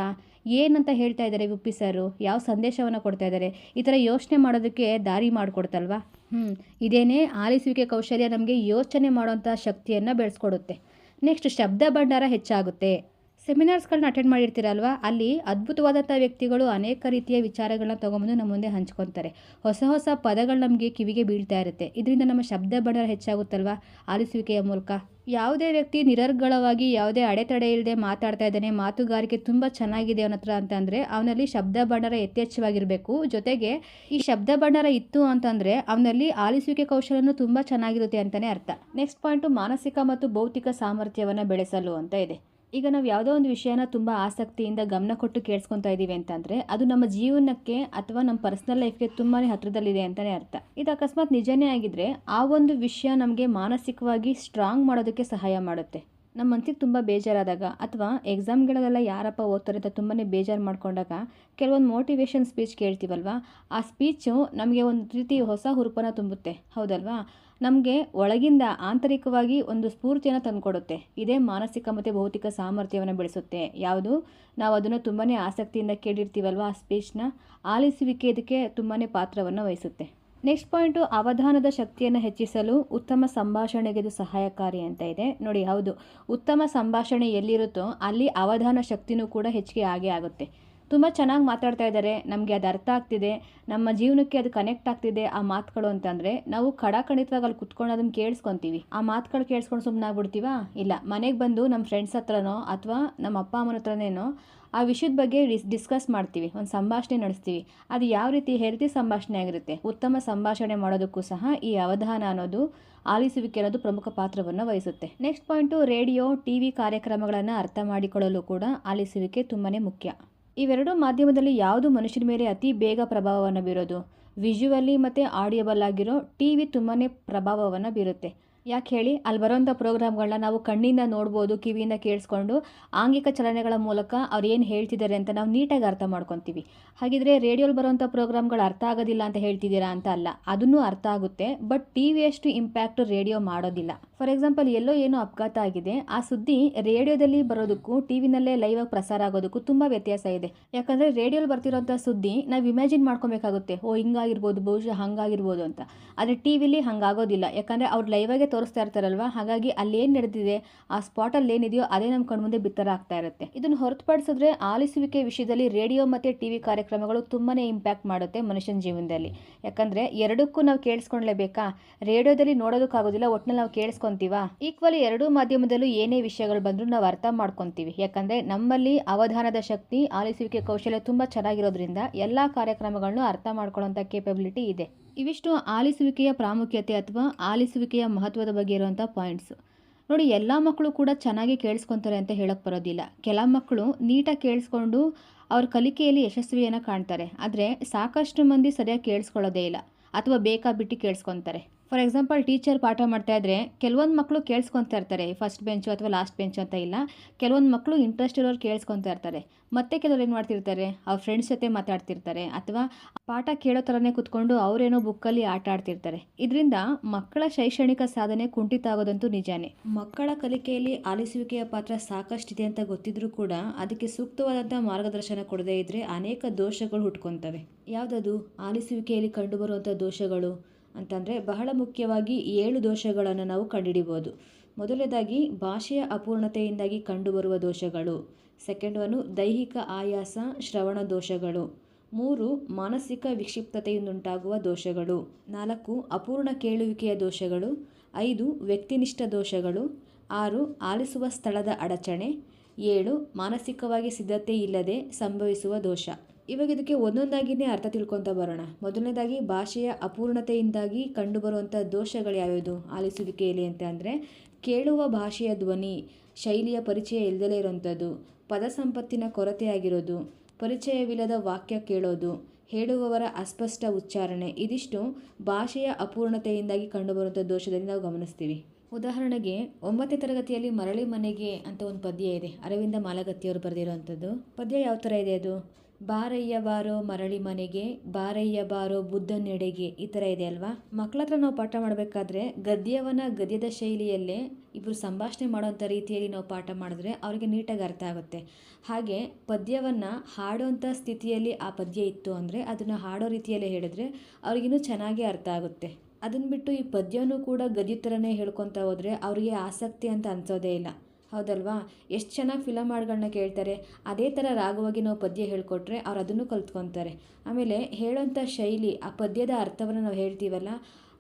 ಏನಂತ ಹೇಳ್ತಾ ಇದ್ದಾರೆ ಉಪ್ಪಿ ಸರು? ಯಾವ ಸಂದೇಶವನ್ನು ಕೊಡ್ತಾ ಇದ್ದಾರೆ? ಈ ಥರ ಯೋಚನೆ ಮಾಡೋದಕ್ಕೆ ದಾರಿ ಮಾಡಿಕೊಡ್ತಲ್ವಾ? ಹ್ಞೂ ಇದೇನೇ ಆಲಿಸುವಿಕೆ ಕೌಶಲ್ಯ ನಮಗೆ ಯೋಚನೆ ಮಾಡುವಂಥ ಶಕ್ತಿಯನ್ನು ಬೆಳೆಸ್ಕೊಡುತ್ತೆ. ನೆಕ್ಸ್ಟ್ ಶಬ್ದ ಭಂಡಾರ ಹೆಚ್ಚಾಗುತ್ತೆ. ಸೆಮಿನಾರ್ಸ್ಗಳನ್ನ ಅಟೆಂಡ್ ಮಾಡಿರ್ತೀರಲ್ವ? ಅಲ್ಲಿ ಅದ್ಭುತವಾದಂಥ ವ್ಯಕ್ತಿಗಳು ಅನೇಕ ರೀತಿಯ ವಿಚಾರಗಳನ್ನ ತೊಗೊಂಬಂದು ನಮ್ಮ ಮುಂದೆ ಹಂಚ್ಕೊತಾರೆ. ಹೊಸ ಹೊಸ ಪದಗಳು ನಮಗೆ ಕಿವಿಗೆ ಬೀಳ್ತಾ ಇರುತ್ತೆ. ಇದರಿಂದ ನಮ್ಮ ಶಬ್ದ ಬಣ್ಣ ಹೆಚ್ಚಾಗುತ್ತಲ್ವಾ? ಆಲಿಸುವಿಕೆಯ ಮೂಲಕ. ಯಾವುದೇ ವ್ಯಕ್ತಿ ನಿರರ್ಗಳವಾಗಿ ಯಾವುದೇ ಅಡೆತಡೆ ಇಲ್ಲದೆ ಮಾತಾಡ್ತಾ ಇದ್ದಾನೆ, ಮಾತುಗಾರಿಕೆ ತುಂಬ ಚೆನ್ನಾಗಿದೆ ಅವನ ಹತ್ರ ಅಂತಂದರೆ ಅವನಲ್ಲಿ ಶಬ್ದ ಭಂಡಾರ ಯಥೇಚ್ಛವಾಗಿರಬೇಕು. ಜೊತೆಗೆ ಈ ಶಬ್ದ ಭಂಡಾರ ಇತ್ತು ಅಂತಂದರೆ ಅವನಲ್ಲಿ ಆಲಿಸುವಿಕೆ ಕೌಶಲ್ಯನೂ ತುಂಬ ಚೆನ್ನಾಗಿರುತ್ತೆ ಅಂತಲೇ ಅರ್ಥ. ನೆಕ್ಸ್ಟ್ ಪಾಯಿಂಟು ಮಾನಸಿಕ ಮತ್ತು ಭೌತಿಕ ಸಾಮರ್ಥ್ಯವನ್ನು ಬೆಳೆಸಲು ಅಂತ ಇದೆ. ಈಗ ನಾವು ಯಾವುದೋ ಒಂದು ವಿಷಯನ ತುಂಬ ಆಸಕ್ತಿಯಿಂದ ಗಮನ ಕೊಟ್ಟು ಕೇಳಿಸ್ಕೊತಾ ಇದ್ದೀವಿ ಅಂತಂದರೆ, ಅದು ನಮ್ಮ ಜೀವನಕ್ಕೆ ಅಥವಾ ನಮ್ಮ ಪರ್ಸ್ನಲ್ ಲೈಫ್ಗೆ ತುಂಬಾ ಹತ್ತಿರದಲ್ಲಿದೆ ಅಂತಲೇ ಅರ್ಥ. ಇದು ಅಕಸ್ಮಾತ್ ನಿಜನೇ ಆಗಿದ್ರೆ, ಆ ಒಂದು ವಿಷಯ ನಮಗೆ ಮಾನಸಿಕವಾಗಿ ಸ್ಟ್ರಾಂಗ್ ಮಾಡೋದಕ್ಕೆ ಸಹಾಯ ಮಾಡುತ್ತೆ. ನಮ್ಮ ಮನಸ್ಸಿಗೆ ತುಂಬ ಬೇಜಾರಾದಾಗ ಅಥವಾ ಎಕ್ಸಾಮ್ಗಳಲ್ಲೆಲ್ಲ ಯಾರಪ್ಪ ಓದ್ತಾರೆ ಅಂತ ತುಂಬಾ ಬೇಜಾರು ಮಾಡ್ಕೊಂಡಾಗ, ಕೆಲವೊಂದು ಮೋಟಿವೇಶನ್ ಸ್ಪೀಚ್ ಕೇಳ್ತೀವಲ್ವಾ? ಆ ಸ್ಪೀಚು ನಮಗೆ ಒಂದು ರೀತಿ ಹೊಸ ಹುರುಪನ್ನು ತುಂಬುತ್ತೆ. ಹೌದಲ್ವಾ? ನಮಗೆ ಒಳಗಿಂದ ಆಂತರಿಕವಾಗಿ ಒಂದು ಸ್ಫೂರ್ತಿಯನ್ನು ತಂದುಕೊಡುತ್ತೆ. ಇದೇ ಮಾನಸಿಕ ಮತ್ತು ಭೌತಿಕ ಸಾಮರ್ಥ್ಯವನ್ನು ಬೆಳೆಸುತ್ತೆ. ಯಾವುದು? ನಾವು ಅದನ್ನು ತುಂಬಾ ಆಸಕ್ತಿಯಿಂದ ಕೇಳಿರ್ತೀವಲ್ವ? ಆ ಸ್ಪೀಚ್ನ ಆಲಿಸುವಿಕೆ ಇದಕ್ಕೆ ತುಂಬಾ ಪಾತ್ರವನ್ನು ವಹಿಸುತ್ತೆ. ನೆಕ್ಸ್ಟ್ ಪಾಯಿಂಟು ಅವಧಾನದ ಶಕ್ತಿಯನ್ನು ಹೆಚ್ಚಿಸಲು ಉತ್ತಮ ಸಂಭಾಷಣೆಗೆ ಇದು ಸಹಾಯಕಾರಿ ಅಂತ ಇದೆ. ನೋಡಿ, ಹೌದು. ಉತ್ತಮ ಸಂಭಾಷಣೆ ಎಲ್ಲಿರುತ್ತೋ ಅಲ್ಲಿ ಅವಧಾನ ಶಕ್ತಿನೂ ಕೂಡ ಹೆಚ್ಚಿಗೆ ಆಗೇ ಆಗುತ್ತೆ. ತುಂಬ ಚೆನ್ನಾಗಿ ಮಾತಾಡ್ತಾ ಇದ್ದಾರೆ. ನಮಗೆ ಅದು ಅರ್ಥ ಆಗ್ತಿದೆ. ನಮ್ಮ ಜೀವನಕ್ಕೆ ಅದು ಕನೆಕ್ಟ್ ಆಗ್ತಿದೆ ಆ ಮಾತುಗಳು ಅಂತಂದರೆ ನಾವು ಖಡಾಖಂಡಿತವಾಗಿ ಅಲ್ಲಿ ಕುತ್ಕೊಂಡು ಅದನ್ನು ಕೇಳಿಸ್ಕೊತೀವಿ. ಆ ಮಾತುಗಳು ಕೇಳಿಸ್ಕೊಂಡು ಸುಮ್ಮನೆ ಆಗ್ಬಿಡ್ತೀವಾ ಇಲ್ಲ, ಮನೆಗೆ ಬಂದು ನಮ್ಮ ಫ್ರೆಂಡ್ಸ್ ಹತ್ರನೋ ಅಥವಾ ನಮ್ಮ ಅಪ್ಪ ಅಮ್ಮನ ಹತ್ರನೇನೋ ಆ ವಿಷಯದ ಬಗ್ಗೆ ಡಿಸ್, ಡಿಸ್ಕಸ್ ಮಾಡ್ತೀವಿ. ಒಂದು ಸಂಭಾಷಣೆ ನಡೆಸ್ತೀವಿ. ಅದು ಯಾವ ರೀತಿ ಹೆಲ್ತಿ ಸಂಭಾಷಣೆ ಆಗಿರುತ್ತೆ? ಉತ್ತಮ ಸಂಭಾಷಣೆ ಮಾಡೋದಕ್ಕೂ ಸಹ ಈ ಅವಧಾನ ಅನ್ನೋದು ಆಲಿಸುವಿಕೆ ಅನ್ನೋದು ಪ್ರಮುಖ ಪಾತ್ರವನ್ನು ವಹಿಸುತ್ತೆ. Next point, radio T V ಕಾರ್ಯಕ್ರಮಗಳನ್ನು ಅರ್ಥ ಮಾಡಿಕೊಳ್ಳಲು ಕೂಡ ಆಲಿಸುವಿಕೆ ತುಂಬಾ ಮುಖ್ಯ. ಇವೆರಡು ಮಾಧ್ಯಮದಲ್ಲಿ ಯಾವುದು ಮನುಷ್ಯನ ಮೇಲೆ ಅತಿ ಬೇಗ ಪ್ರಭಾವವನ್ನು ಬೀರೋದು? ವಿಜುವಲಿ ಮತ್ತು ಆಡಿಯಬಲ್ ಆಗಿರೋ ಟಿ ವಿ ತುಂಬಾ ಪ್ರಭಾವವನ್ನು ಬೀರುತ್ತೆ. ಯಾಕೆ ಹೇಳಿ? ಅಲ್ಲಿ ಬರೋಂಥ ಪ್ರೋಗ್ರಾಮ್ಗಳನ್ನ ನಾವು ಕಣ್ಣಿಂದ ನೋಡ್ಬೋದು, ಕಿವಿಯಿಂದ ಕೇಳಿಸ್ಕೊಂಡು ಆಂಗಿಕ ಚಲನೆಗಳ ಮೂಲಕ ಅವ್ರು ಏನು ಹೇಳ್ತಿದ್ದಾರೆ ಅಂತ ನಾವು ನೀಟಾಗಿ ಅರ್ಥ ಮಾಡ್ಕೊತೀವಿ. ಹಾಗಿದ್ರೆ ರೇಡಿಯೋಲಿ ಬರೋಂಥ ಪ್ರೋಗ್ರಾಮ್ಗಳು ಅರ್ಥ ಆಗೋದಿಲ್ಲ ಅಂತ ಹೇಳ್ತಿದ್ದೀರಾ ಅಂತ ಅಲ್ಲ, ಅದನ್ನೂ ಅರ್ಥ ಆಗುತ್ತೆ. ಬಟ್ ಟಿ ವಿಯಷ್ಟು ಇಂಪ್ಯಾಕ್ಟ್ ರೇಡಿಯೋ ಮಾಡೋದಿಲ್ಲ. ಫಾರ್ ಎಕ್ಸಾಂಪಲ್, ಎಲ್ಲೋ ಏನೋ ಅಪಘಾತ ಆಗಿದೆ, ಆ ಸುದ್ದಿ ರೇಡಿಯೋದಲ್ಲಿ ಬರೋದಕ್ಕೂ ಟಿ ವಿನಲ್ಲೇ ಲೈವ್ ಆಗಿ ಪ್ರಸಾರ ಆಗೋದಕ್ಕೂ ತುಂಬ ವ್ಯತ್ಯಾಸ ಇದೆ. ಯಾಕಂದರೆ ರೇಡಿಯೋಲಿ ಬರ್ತಿರೋಂಥ ಸುದ್ದಿ ನಾವು ಇಮ್ಯಾಜಿನ್ ಮಾಡ್ಕೊಬೇಕಾಗುತ್ತೆ. ಓ, ಹಿಂಗಾಗಿರ್ಬೋದು, ಬಹುಶಃ ಹಂಗಾಗಿರ್ಬೋದು ಅಂತ. ಆದರೆ ಟಿ ವಿಲಿ ಹಂಗಾಗೋದಿಲ್ಲ. ಯಾಕಂದರೆ ಅವ್ರು ಲೈವಾಗೆ ತೋರಿಸ್ತಾ ಇರ್ತಾರಲ್ವ? ಹಾಗಾಗಿ ಅಲ್ಲಿ ಏನು ನಡೆದಿದೆ? ಆ ಸ್ಪಾಟಲ್ಲಿ ಏನಿದೆಯೋ ಅದೇ ನಮ್ಮ ಕಣ್ಮುಂದೆ ಬಿತ್ತರ ಆಗ್ತಾ ಇರುತ್ತೆ. ಇದನ್ನು ಹೊರತುಪಡಿಸಿದ್ರೆ ಆಲಿಸುವಿಕೆ ವಿಷಯದಲ್ಲಿ ರೇಡಿಯೋ ಮತ್ತು ಟಿ ವಿ ಕಾರ್ಯಕ್ರಮಗಳು ತುಂಬಾ ಇಂಪ್ಯಾಕ್ಟ್ ಮಾಡುತ್ತೆ ಮನುಷ್ಯನ ಜೀವನದಲ್ಲಿ. ಯಾಕಂದರೆ ಎರಡಕ್ಕೂ ನಾವು ಕೇಳಿಸ್ಕೊಂಡ್ಲೇಬೇಕಾ? ರೇಡಿಯೋದಲ್ಲಿ ನೋಡೋದಕ್ಕಾಗೋದಿಲ್ಲ ಒಟ್ಟಿನಲ್ಲಿ ನಾವು ಕೇಳಿಸ್ಕೊತೀವ? ಈಕ್ವಲಿ ಎರಡೂ ಮಾಧ್ಯಮದಲ್ಲೂ ಏನೇ ವಿಷಯಗಳು ಬಂದರೂ ನಾವು ಅರ್ಥ ಮಾಡ್ಕೊತೀವಿ. ಯಾಕಂದರೆ ನಮ್ಮಲ್ಲಿ ಅವಧಾನದ ಶಕ್ತಿ, ಆಲಿಸುವಿಕೆ ಕೌಶಲ್ಯ ತುಂಬ ಚೆನ್ನಾಗಿರೋದ್ರಿಂದ ಎಲ್ಲ ಕಾರ್ಯಕ್ರಮಗಳನ್ನು ಅರ್ಥ ಮಾಡ್ಕೊಳ್ಳೋಂಥ ಕೇಪಬಿಲಿಟಿ ಇದೆ. ಇವಿಷ್ಟು ಆಲಿಸುವಿಕೆಯ ಪ್ರಾಮುಖ್ಯತೆ ಅಥವಾ ಆಲಿಸುವಿಕೆಯ ಮಹತ್ವದ ಬಗ್ಗೆ ಇರುವಂಥ ಪಾಯಿಂಟ್ಸು ನೋಡಿ, ಎಲ್ಲ ಮಕ್ಕಳು ಕೂಡ ಚೆನ್ನಾಗಿ ಕೇಳಿಸ್ಕೊತಾರೆ ಅಂತ ಹೇಳಕ್ಕೆ ಬರೋದಿಲ್ಲ. ಕೆಲ ಮಕ್ಕಳು ನೀಟಾಗಿ ಕೇಳಿಸ್ಕೊಂಡು ಅವ್ರ ಕಲಿಕೆಯಲ್ಲಿ ಯಶಸ್ವಿಯನ್ನು ಕಾಣ್ತಾರೆ. ಆದರೆ ಸಾಕಷ್ಟು ಮಂದಿ ಸರಿಯಾಗಿ ಕೇಳಿಸ್ಕೊಳ್ಳೋದೇ ಇಲ್ಲ. ಅಥವಾ ಬೇಕಾಬಿಟ್ಟು ಕೇಳಿಸ್ಕೊತಾರೆ. ಫಾರ್ ಎಕ್ಸಾಂಪಲ್ ಟೀಚರ್ ಪಾಠ ಮಾಡ್ತಾ ಇದ್ರೆ ಕೆಲವೊಂದು ಮಕ್ಕಳು ಕೇಳಿಸ್ಕೊತಾ ಇರ್ತಾರೆ ಫಸ್ಟ್ ಬೆಂಚು ಅಥವಾ ಲಾಸ್ಟ್ ಬೆಂಚು ಅಂತ ಇಲ್ಲ. ಕೆಲವೊಂದು ಮಕ್ಕಳು ಇಂಟ್ರೆಸ್ಟ್ ಇರೋರು ಕೇಳಿಸ್ಕೊತಾ ಇರ್ತಾರೆ. ಮತ್ತೆ ಕೆಲವ್ರು ಏನು ಮಾಡ್ತಿರ್ತಾರೆ? ಅವ್ರ ಫ್ರೆಂಡ್ಸ್ ಜೊತೆ ಮಾತಾಡ್ತಿರ್ತಾರೆ ಅಥವಾ ಪಾಠ ಕೇಳೋ ಥರನೇ ಕುತ್ಕೊಂಡು ಅವರೇನೋ ಬುಕ್ಕಲ್ಲಿ ಆಟ ಆಡ್ತಿರ್ತಾರೆ. ಇದರಿಂದ ಮಕ್ಕಳ ಶೈಕ್ಷಣಿಕ ಸಾಧನೆ ಕುಂಠಿತ ಆಗೋದಂತೂ ನಿಜಾನೇ. ಮಕ್ಕಳ ಕಲಿಕೆಯಲ್ಲಿ ಆಲಿಸುವಿಕೆಯ ಪಾತ್ರ ಸಾಕಷ್ಟಿದೆ ಅಂತ ಗೊತ್ತಿದ್ರೂ ಕೂಡ ಅದಕ್ಕೆ ಸೂಕ್ತವಾದಂಥ ಮಾರ್ಗದರ್ಶನ ಕೊಡದೇ ಇದ್ದರೆ ಅನೇಕ ದೋಷಗಳು ಹುಟ್ಕೊತವೆ. ಯಾವುದದು? ಆಲಿಸುವಿಕೆಯಲ್ಲಿ ಕಂಡುಬರುವಂಥ ದೋಷಗಳು ಅಂತಂದರೆ ಬಹಳ ಮುಖ್ಯವಾಗಿ ಏಳು ದೋಷಗಳನ್ನು ನಾವು ಕಂಡುಹಿಡಿಬೋದು. ಮೊದಲನೇದಾಗಿ ಭಾಷೆಯ ಅಪೂರ್ಣತೆಯಿಂದಾಗಿ ಕಂಡುಬರುವ ದೋಷಗಳು. ಸೆಕೆಂಡ್ ಒನ್ನು ದೈಹಿಕ ಆಯಾಸ, ಶ್ರವಣ ದೋಷಗಳು. ಮೂರು, ಮಾನಸಿಕ ವಿಕ್ಷಿಪ್ತತೆಯಿಂದುಂಟಾಗುವ ದೋಷಗಳು. ನಾಲ್ಕು, ಅಪೂರ್ಣ ಕೇಳುವಿಕೆಯ ದೋಷಗಳು. ಐದು, ವ್ಯಕ್ತಿನಿಷ್ಠ ದೋಷಗಳು. ಆರು, ಆಲಿಸುವ ಸ್ಥಳದ ಅಡಚಣೆ. ಏಳು, ಮಾನಸಿಕವಾಗಿ ಸಿದ್ಧತೆ ಇಲ್ಲದೆ ಸಂಭವಿಸುವ ದೋಷ. ಇವಾಗ ಇದಕ್ಕೆ ಒಂದೊಂದಾಗಿಯೇ ಅರ್ಥ ತಿಳ್ಕೊತಾ ಬರೋಣ. ಮೊದಲನೇದಾಗಿ ಭಾಷೆಯ ಅಪೂರ್ಣತೆಯಿಂದಾಗಿ ಕಂಡುಬರುವಂಥ ದೋಷಗಳು ಯಾವ್ಯಾವುದು? ಆಲಿಸುವಿಕೆಯಲ್ಲಿ ಅಂತ ಅಂದರೆ ಕೇಳುವ ಭಾಷೆಯ ಧ್ವನಿ, ಶೈಲಿಯ ಪರಿಚಯ ಇಲ್ಲದಲೇ ಇರೋವಂಥದ್ದು ಪದ ಸಂಪತ್ತಿನ ಕೊರತೆಯಾಗಿರೋದು, ಪರಿಚಯವಿಲ್ಲದ ವಾಕ್ಯ ಕೇಳೋದು, ಹೇಳುವವರ ಅಸ್ಪಷ್ಟ ಉಚ್ಚಾರಣೆ, ಇದಿಷ್ಟು ಭಾಷೆಯ ಅಪೂರ್ಣತೆಯಿಂದಾಗಿ ಕಂಡುಬರುವಂಥ ದೋಷದಲ್ಲಿ ನಾವು ಗಮನಿಸ್ತೀವಿ. ಉದಾಹರಣೆಗೆ, ಒಂಬತ್ತನೇ ತರಗತಿಯಲ್ಲಿ ಮರಳಿ ಮನೆಗೆ ಅಂತ ಒಂದು ಪದ್ಯ ಇದೆ, ಅರವಿಂದ ಮಾಲಗತ್ತಿಯವರು ಬರೆದಿರುವಂಥದ್ದು ಪದ್ಯ ಯಾವ ಥರ ಇದೆ ಅದು? ಬಾರಯ್ಯ ಬಾರೋ ಮರಳಿ ಮನೆಗೆ ಬಾರಯ್ಯ ಬಾರೋ ಬುದ್ಧನೆಡೆಗೆ ಈ ಥರ ಇದೆ ಅಲ್ವಾ? ಮಕ್ಕಳ ಹತ್ರ ನಾವು ಪಾಠ ಮಾಡಬೇಕಾದ್ರೆ ಗದ್ಯವನ್ನು ಗದ್ಯದ ಶೈಲಿಯಲ್ಲೇ ಇಬ್ಬರು ಸಂಭಾಷಣೆ ಮಾಡೋವಂಥ ರೀತಿಯಲ್ಲಿ ನಾವು ಪಾಠ ಮಾಡಿದ್ರೆ ಅವರಿಗೆ ನೀಟಾಗಿ ಅರ್ಥ ಆಗುತ್ತೆ. ಹಾಗೆ ಪದ್ಯವನ್ನು ಹಾಡೋವಂಥ ಸ್ಥಿತಿಯಲ್ಲಿ ಆ ಪದ್ಯ ಇತ್ತು ಅಂದರೆ ಅದನ್ನು ಹಾಡೋ ರೀತಿಯಲ್ಲೇ ಹೇಳಿದ್ರೆ ಅವ್ರಿಗಿನ್ನೂ ಚೆನ್ನಾಗಿ ಅರ್ಥ ಆಗುತ್ತೆ. ಅದನ್ನು ಬಿಟ್ಟು ಈ ಪದ್ಯನೂ ಕೂಡ ಗದ್ಯ ಥರನೇ ಹೇಳ್ಕೊತಾ ಹೋದರೆ ಅವರಿಗೆ ಆಸಕ್ತಿ ಅಂತ ಅನ್ಸೋದೇ ಇಲ್ಲ. ಹೌದಲ್ವಾ? ಎಷ್ಟು ಚೆನ್ನಾಗಿ ಫಿಲಮ್ ಹಾಡುಗಳನ್ನ ಕೇಳ್ತಾರೆ. ಅದೇ ಥರ ರಾಗವಾಗಿ ನಾವು ಪದ್ಯ ಹೇಳ್ಕೊಟ್ರೆ ಅವ್ರು ಅದನ್ನು ಕಲ್ತ್ಕೊತಾರೆ. ಆಮೇಲೆ ಹೇಳೋಂಥ ಶೈಲಿ, ಆ ಪದ್ಯದ ಅರ್ಥವನ್ನು ನಾವು ಹೇಳ್ತೀವಲ್ಲ,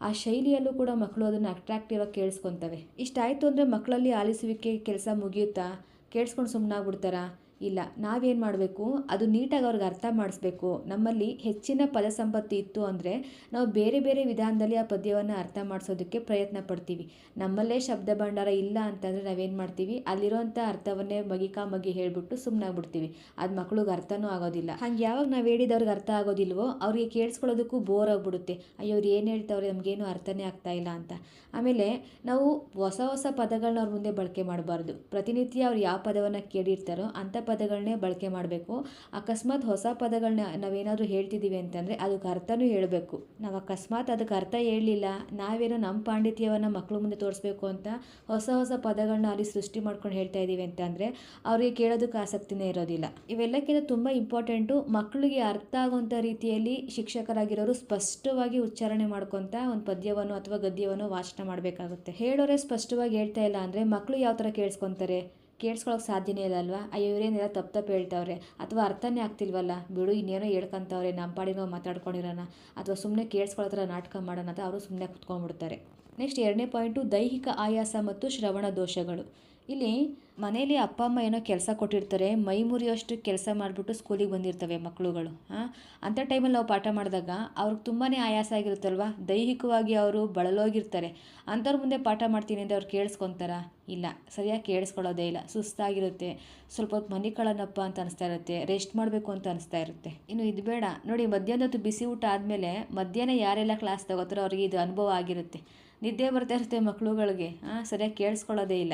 ಆ ಶೈಲಿಯಲ್ಲೂ ಕೂಡ ಮಕ್ಕಳು ಅದನ್ನು ಅಟ್ರಾಕ್ಟಿವ್ ಆಗಿ ಕೇಳಿಸ್ಕೊತವೆ. ಇಷ್ಟಾಯಿತು ಅಂದರೆ ಮಕ್ಕಳಲ್ಲಿ ಆಲಿಸುವಿಕೆ ಕೆಲಸ ಮುಗಿಯುತ್ತಾ? ಕೇಳಿಸ್ಕೊಂಡು ಸುಮ್ಮನಾಗ್ಬಿಡ್ತಾರಾ ಇಲ್ಲ, ನಾವೇನು ಮಾಡಬೇಕು? ಅದು ನೀಟಾಗಿ ಅವ್ರಿಗೆ ಅರ್ಥ ಮಾಡಿಸ್ಬೇಕು. ನಮ್ಮಲ್ಲಿ ಹೆಚ್ಚಿನ ಪದ ಸಂಪತ್ತಿ ಇತ್ತು ಅಂದರೆ ನಾವು ಬೇರೆ ಬೇರೆ ವಿಧಾನದಲ್ಲಿ ಆ ಪದ್ಯವನ್ನು ಅರ್ಥ ಮಾಡಿಸೋದಕ್ಕೆ ಪ್ರಯತ್ನ ಪಡ್ತೀವಿ. ನಮ್ಮಲ್ಲೇ ಶಬ್ದ ಭಂಡಾರ ಇಲ್ಲ ಅಂತಂದರೆ ನಾವೇನು ಮಾಡ್ತೀವಿ? ಅಲ್ಲಿರೋಂಥ ಅರ್ಥವನ್ನೇ ಮಗಿಕಾ ಮಗಿ ಹೇಳಿಬಿಟ್ಟು ಸುಮ್ಮನಾಗ್ಬಿಡ್ತೀವಿ ಅದು ಮಕ್ಳಿಗೆ ಅರ್ಥನೂ ಆಗೋದಿಲ್ಲ. ಹಂಗೆ ಯಾವಾಗ ನಾವು ಹೇಳಿದವ್ರಿಗೆ ಅರ್ಥ ಆಗೋದಿಲ್ವೋ, ಅವ್ರಿಗೆ ಕೇಳಿಸ್ಕೊಳ್ಳೋದಕ್ಕೂ ಬೋರ್ ಆಗಿಬಿಡುತ್ತೆ. ಅಯ್ಯೋ, ಅವ್ರು ಏನು ಹೇಳ್ತಾವ್ರೆ? ನಮಗೇನು ಅರ್ಥನೇ ಆಗ್ತಾ ಇಲ್ಲ ಅಂತ. ಆಮೇಲೆ ನಾವು ಹೊಸ ಹೊಸ ಪದಗಳನ್ನ ಅವ್ರ ಮುಂದೆ ಬಳಕೆ ಮಾಡಬಾರ್ದು. ಪ್ರತಿನಿತ್ಯ ಅವ್ರು ಯಾವ ಪದವನ್ನು ಕೇಳಿರ್ತಾರೋ ಅಂಥ ಪದಗಳನ್ನೇ ಬಳಕೆ ಮಾಡಬೇಕು. ಅಕಸ್ಮಾತ್ ಹೊಸ ಪದಗಳನ್ನ ನಾವೇನಾದರೂ ಹೇಳ್ತಿದ್ದೀವಿ ಅಂತಂದರೆ ಅದಕ್ಕೆ ಅರ್ಥನೂ ಹೇಳಬೇಕು. ನಾವು ಅಕಸ್ಮಾತ್ ಅದಕ್ಕೆ ಅರ್ಥ ಹೇಳಲಿಲ್ಲ. ನಾವೇನೋ ನಮ್ಮ ಪಾಂಡಿತ್ಯವನ್ನು ಮಕ್ಕಳು ಮುಂದೆ ತೋರಿಸ್ಬೇಕು ಅಂತ ಹೊಸ ಹೊಸ ಪದಗಳನ್ನ ಅಲ್ಲಿ ಸೃಷ್ಟಿ ಮಾಡ್ಕೊಂಡು ಹೇಳ್ತಾ ಇದ್ದೀವಿ ಅಂತಂದರೆ ಅವ್ರಿಗೆ ಕೇಳೋದಕ್ಕೆ ಆಸಕ್ತಿನೇ ಇರೋದಿಲ್ಲ. ಇವೆಲ್ಲಕ್ಕಿಂತ ತುಂಬ ಇಂಪಾರ್ಟೆಂಟು ಮಕ್ಕಳಿಗೆ ಅರ್ಥ ಆಗುವಂಥ ರೀತಿಯಲ್ಲಿ ಶಿಕ್ಷಕರಾಗಿರೋರು ಸ್ಪಷ್ಟವಾಗಿ ಉಚ್ಚಾರಣೆ ಮಾಡ್ಕೊತ ಒಂದು ಪದ್ಯವನ್ನು ಅಥವಾ ಗದ್ಯವನ್ನು ವಾಚನ ಮಾಡಬೇಕಾಗುತ್ತೆ. ಹೇಳೋರೆ ಸ್ಪಷ್ಟವಾಗಿ ಹೇಳ್ತಾ ಇಲ್ಲ ಅಂದರೆ ಮಕ್ಕಳು ಯಾವ ಥರ ಕೇಳಿಸ್ಕೊತಾರೆ? ಕೇಳಿಸ್ಕೊಳಕ್ಕೆ ಸಾಧ್ಯನೇ ಇಲ್ಲ ಅಲ್ವಾ? ಅಯ್ಯೋ, ಇವರೇನೆಲ್ಲ, ತಪ್ಪು ತಪ್ಪು ಹೇಳ್ತಾವ್ರೆ. ಅಥವಾ ಅರ್ಥನೇ ಆಗ್ತಿಲ್ವಲ್ಲ? ಬಿಡು, ಇನ್ನೇನೋ ಹೇಳ್ಕೊಂತವ್ರೆ, ನಮ್ಮ ಪಾಡಿನೋ ಮಾತಾಡ್ಕೊಂಡಿರೋಣ ಅಥವಾ ಸುಮ್ಮನೆ ಕೇಳಿಸ್ಕೊಳ್ಳೋ ಥರ ನಾಟಕ ಮಾಡೋಣ ಅಂತ ಅವರು ಸುಮ್ಮನೆ ಕುತ್ಕೊಂಡ್ಬಿಡ್ತಾರೆ. ನೆಕ್ಸ್ಟ್ ಎರಡನೇ ಪಾಯಿಂಟು ದೈಹಿಕ ಆಯಾಸ ಮತ್ತು ಶ್ರವಣ ದೋಷಗಳು. ಇಲ್ಲಿ ಮನೇಲಿ ಅಪ್ಪ, ಅಮ್ಮ ಏನೋ ಕೆಲಸ ಕೊಟ್ಟಿರ್ತಾರೆ, ಮೈ ಮುರಿಯೋಷ್ಟು ಕೆಲಸ ಮಾಡಿಬಿಟ್ಟು ಸ್ಕೂಲಿಗೆ ಬಂದಿರ್ತವೆ ಮಕ್ಕಳುಗಳು ಹಾಂ? ಅಂಥ ಟೈಮಲ್ಲಿ ನಾವು ಪಾಠ ಮಾಡಿದಾಗ ಅವ್ರಿಗೆ ತುಂಬಾ ಆಯಾಸ ಆಗಿರುತ್ತಲ್ವ? ದೈಹಿಕವಾಗಿ ಅವರು ಬಳಲೋಗಿರ್ತಾರೆ. ಅಂಥವ್ರ ಮುಂದೆ ಪಾಠ ಮಾಡ್ತೀನಿ ಅಂದರೆ ಅವ್ರು ಕೇಳಿಸ್ಕೊತಾರ? ಇಲ್ಲ. ಸರಿಯಾಗಿ ಕೇಳಿಸ್ಕೊಳ್ಳೋದೇ ಇಲ್ಲ. ಸುಸ್ತಾಗಿರುತ್ತೆ. ಸ್ವಲ್ಪ ಹೊತ್ತು ಮನಿಕೊಳ್ಳೋಣಪ್ಪ ಅಂತ ಅನಿಸ್ತಾ ಇರುತ್ತೆ. ರೆಸ್ಟ್ ಮಾಡಬೇಕು ಅಂತ ಅನಿಸ್ತಾ ಇರುತ್ತೆ. ಇನ್ನು ಇದು ಬೇಡ. ನೋಡಿ, ಮಧ್ಯಾಹ್ನ ಬಿಸಿ ಊಟ ಆದಮೇಲೆ ಮಧ್ಯಾಹ್ನ ಯಾರೆಲ್ಲ ಕ್ಲಾಸ್ ತಗೋತಾರೋ ಅವ್ರಿಗೆ ಇದು ಅನುಭವ ಆಗಿರುತ್ತೆ. ನಿದ್ದೆ ಬರ್ತಾ ಇರುತ್ತೆ ಮಕ್ಕಳುಗಳಿಗೆ ಹಾಂ? ಸರಿಯಾಗಿ ಕೇಳಿಸ್ಕೊಳ್ಳೋದೇ ಇಲ್ಲ.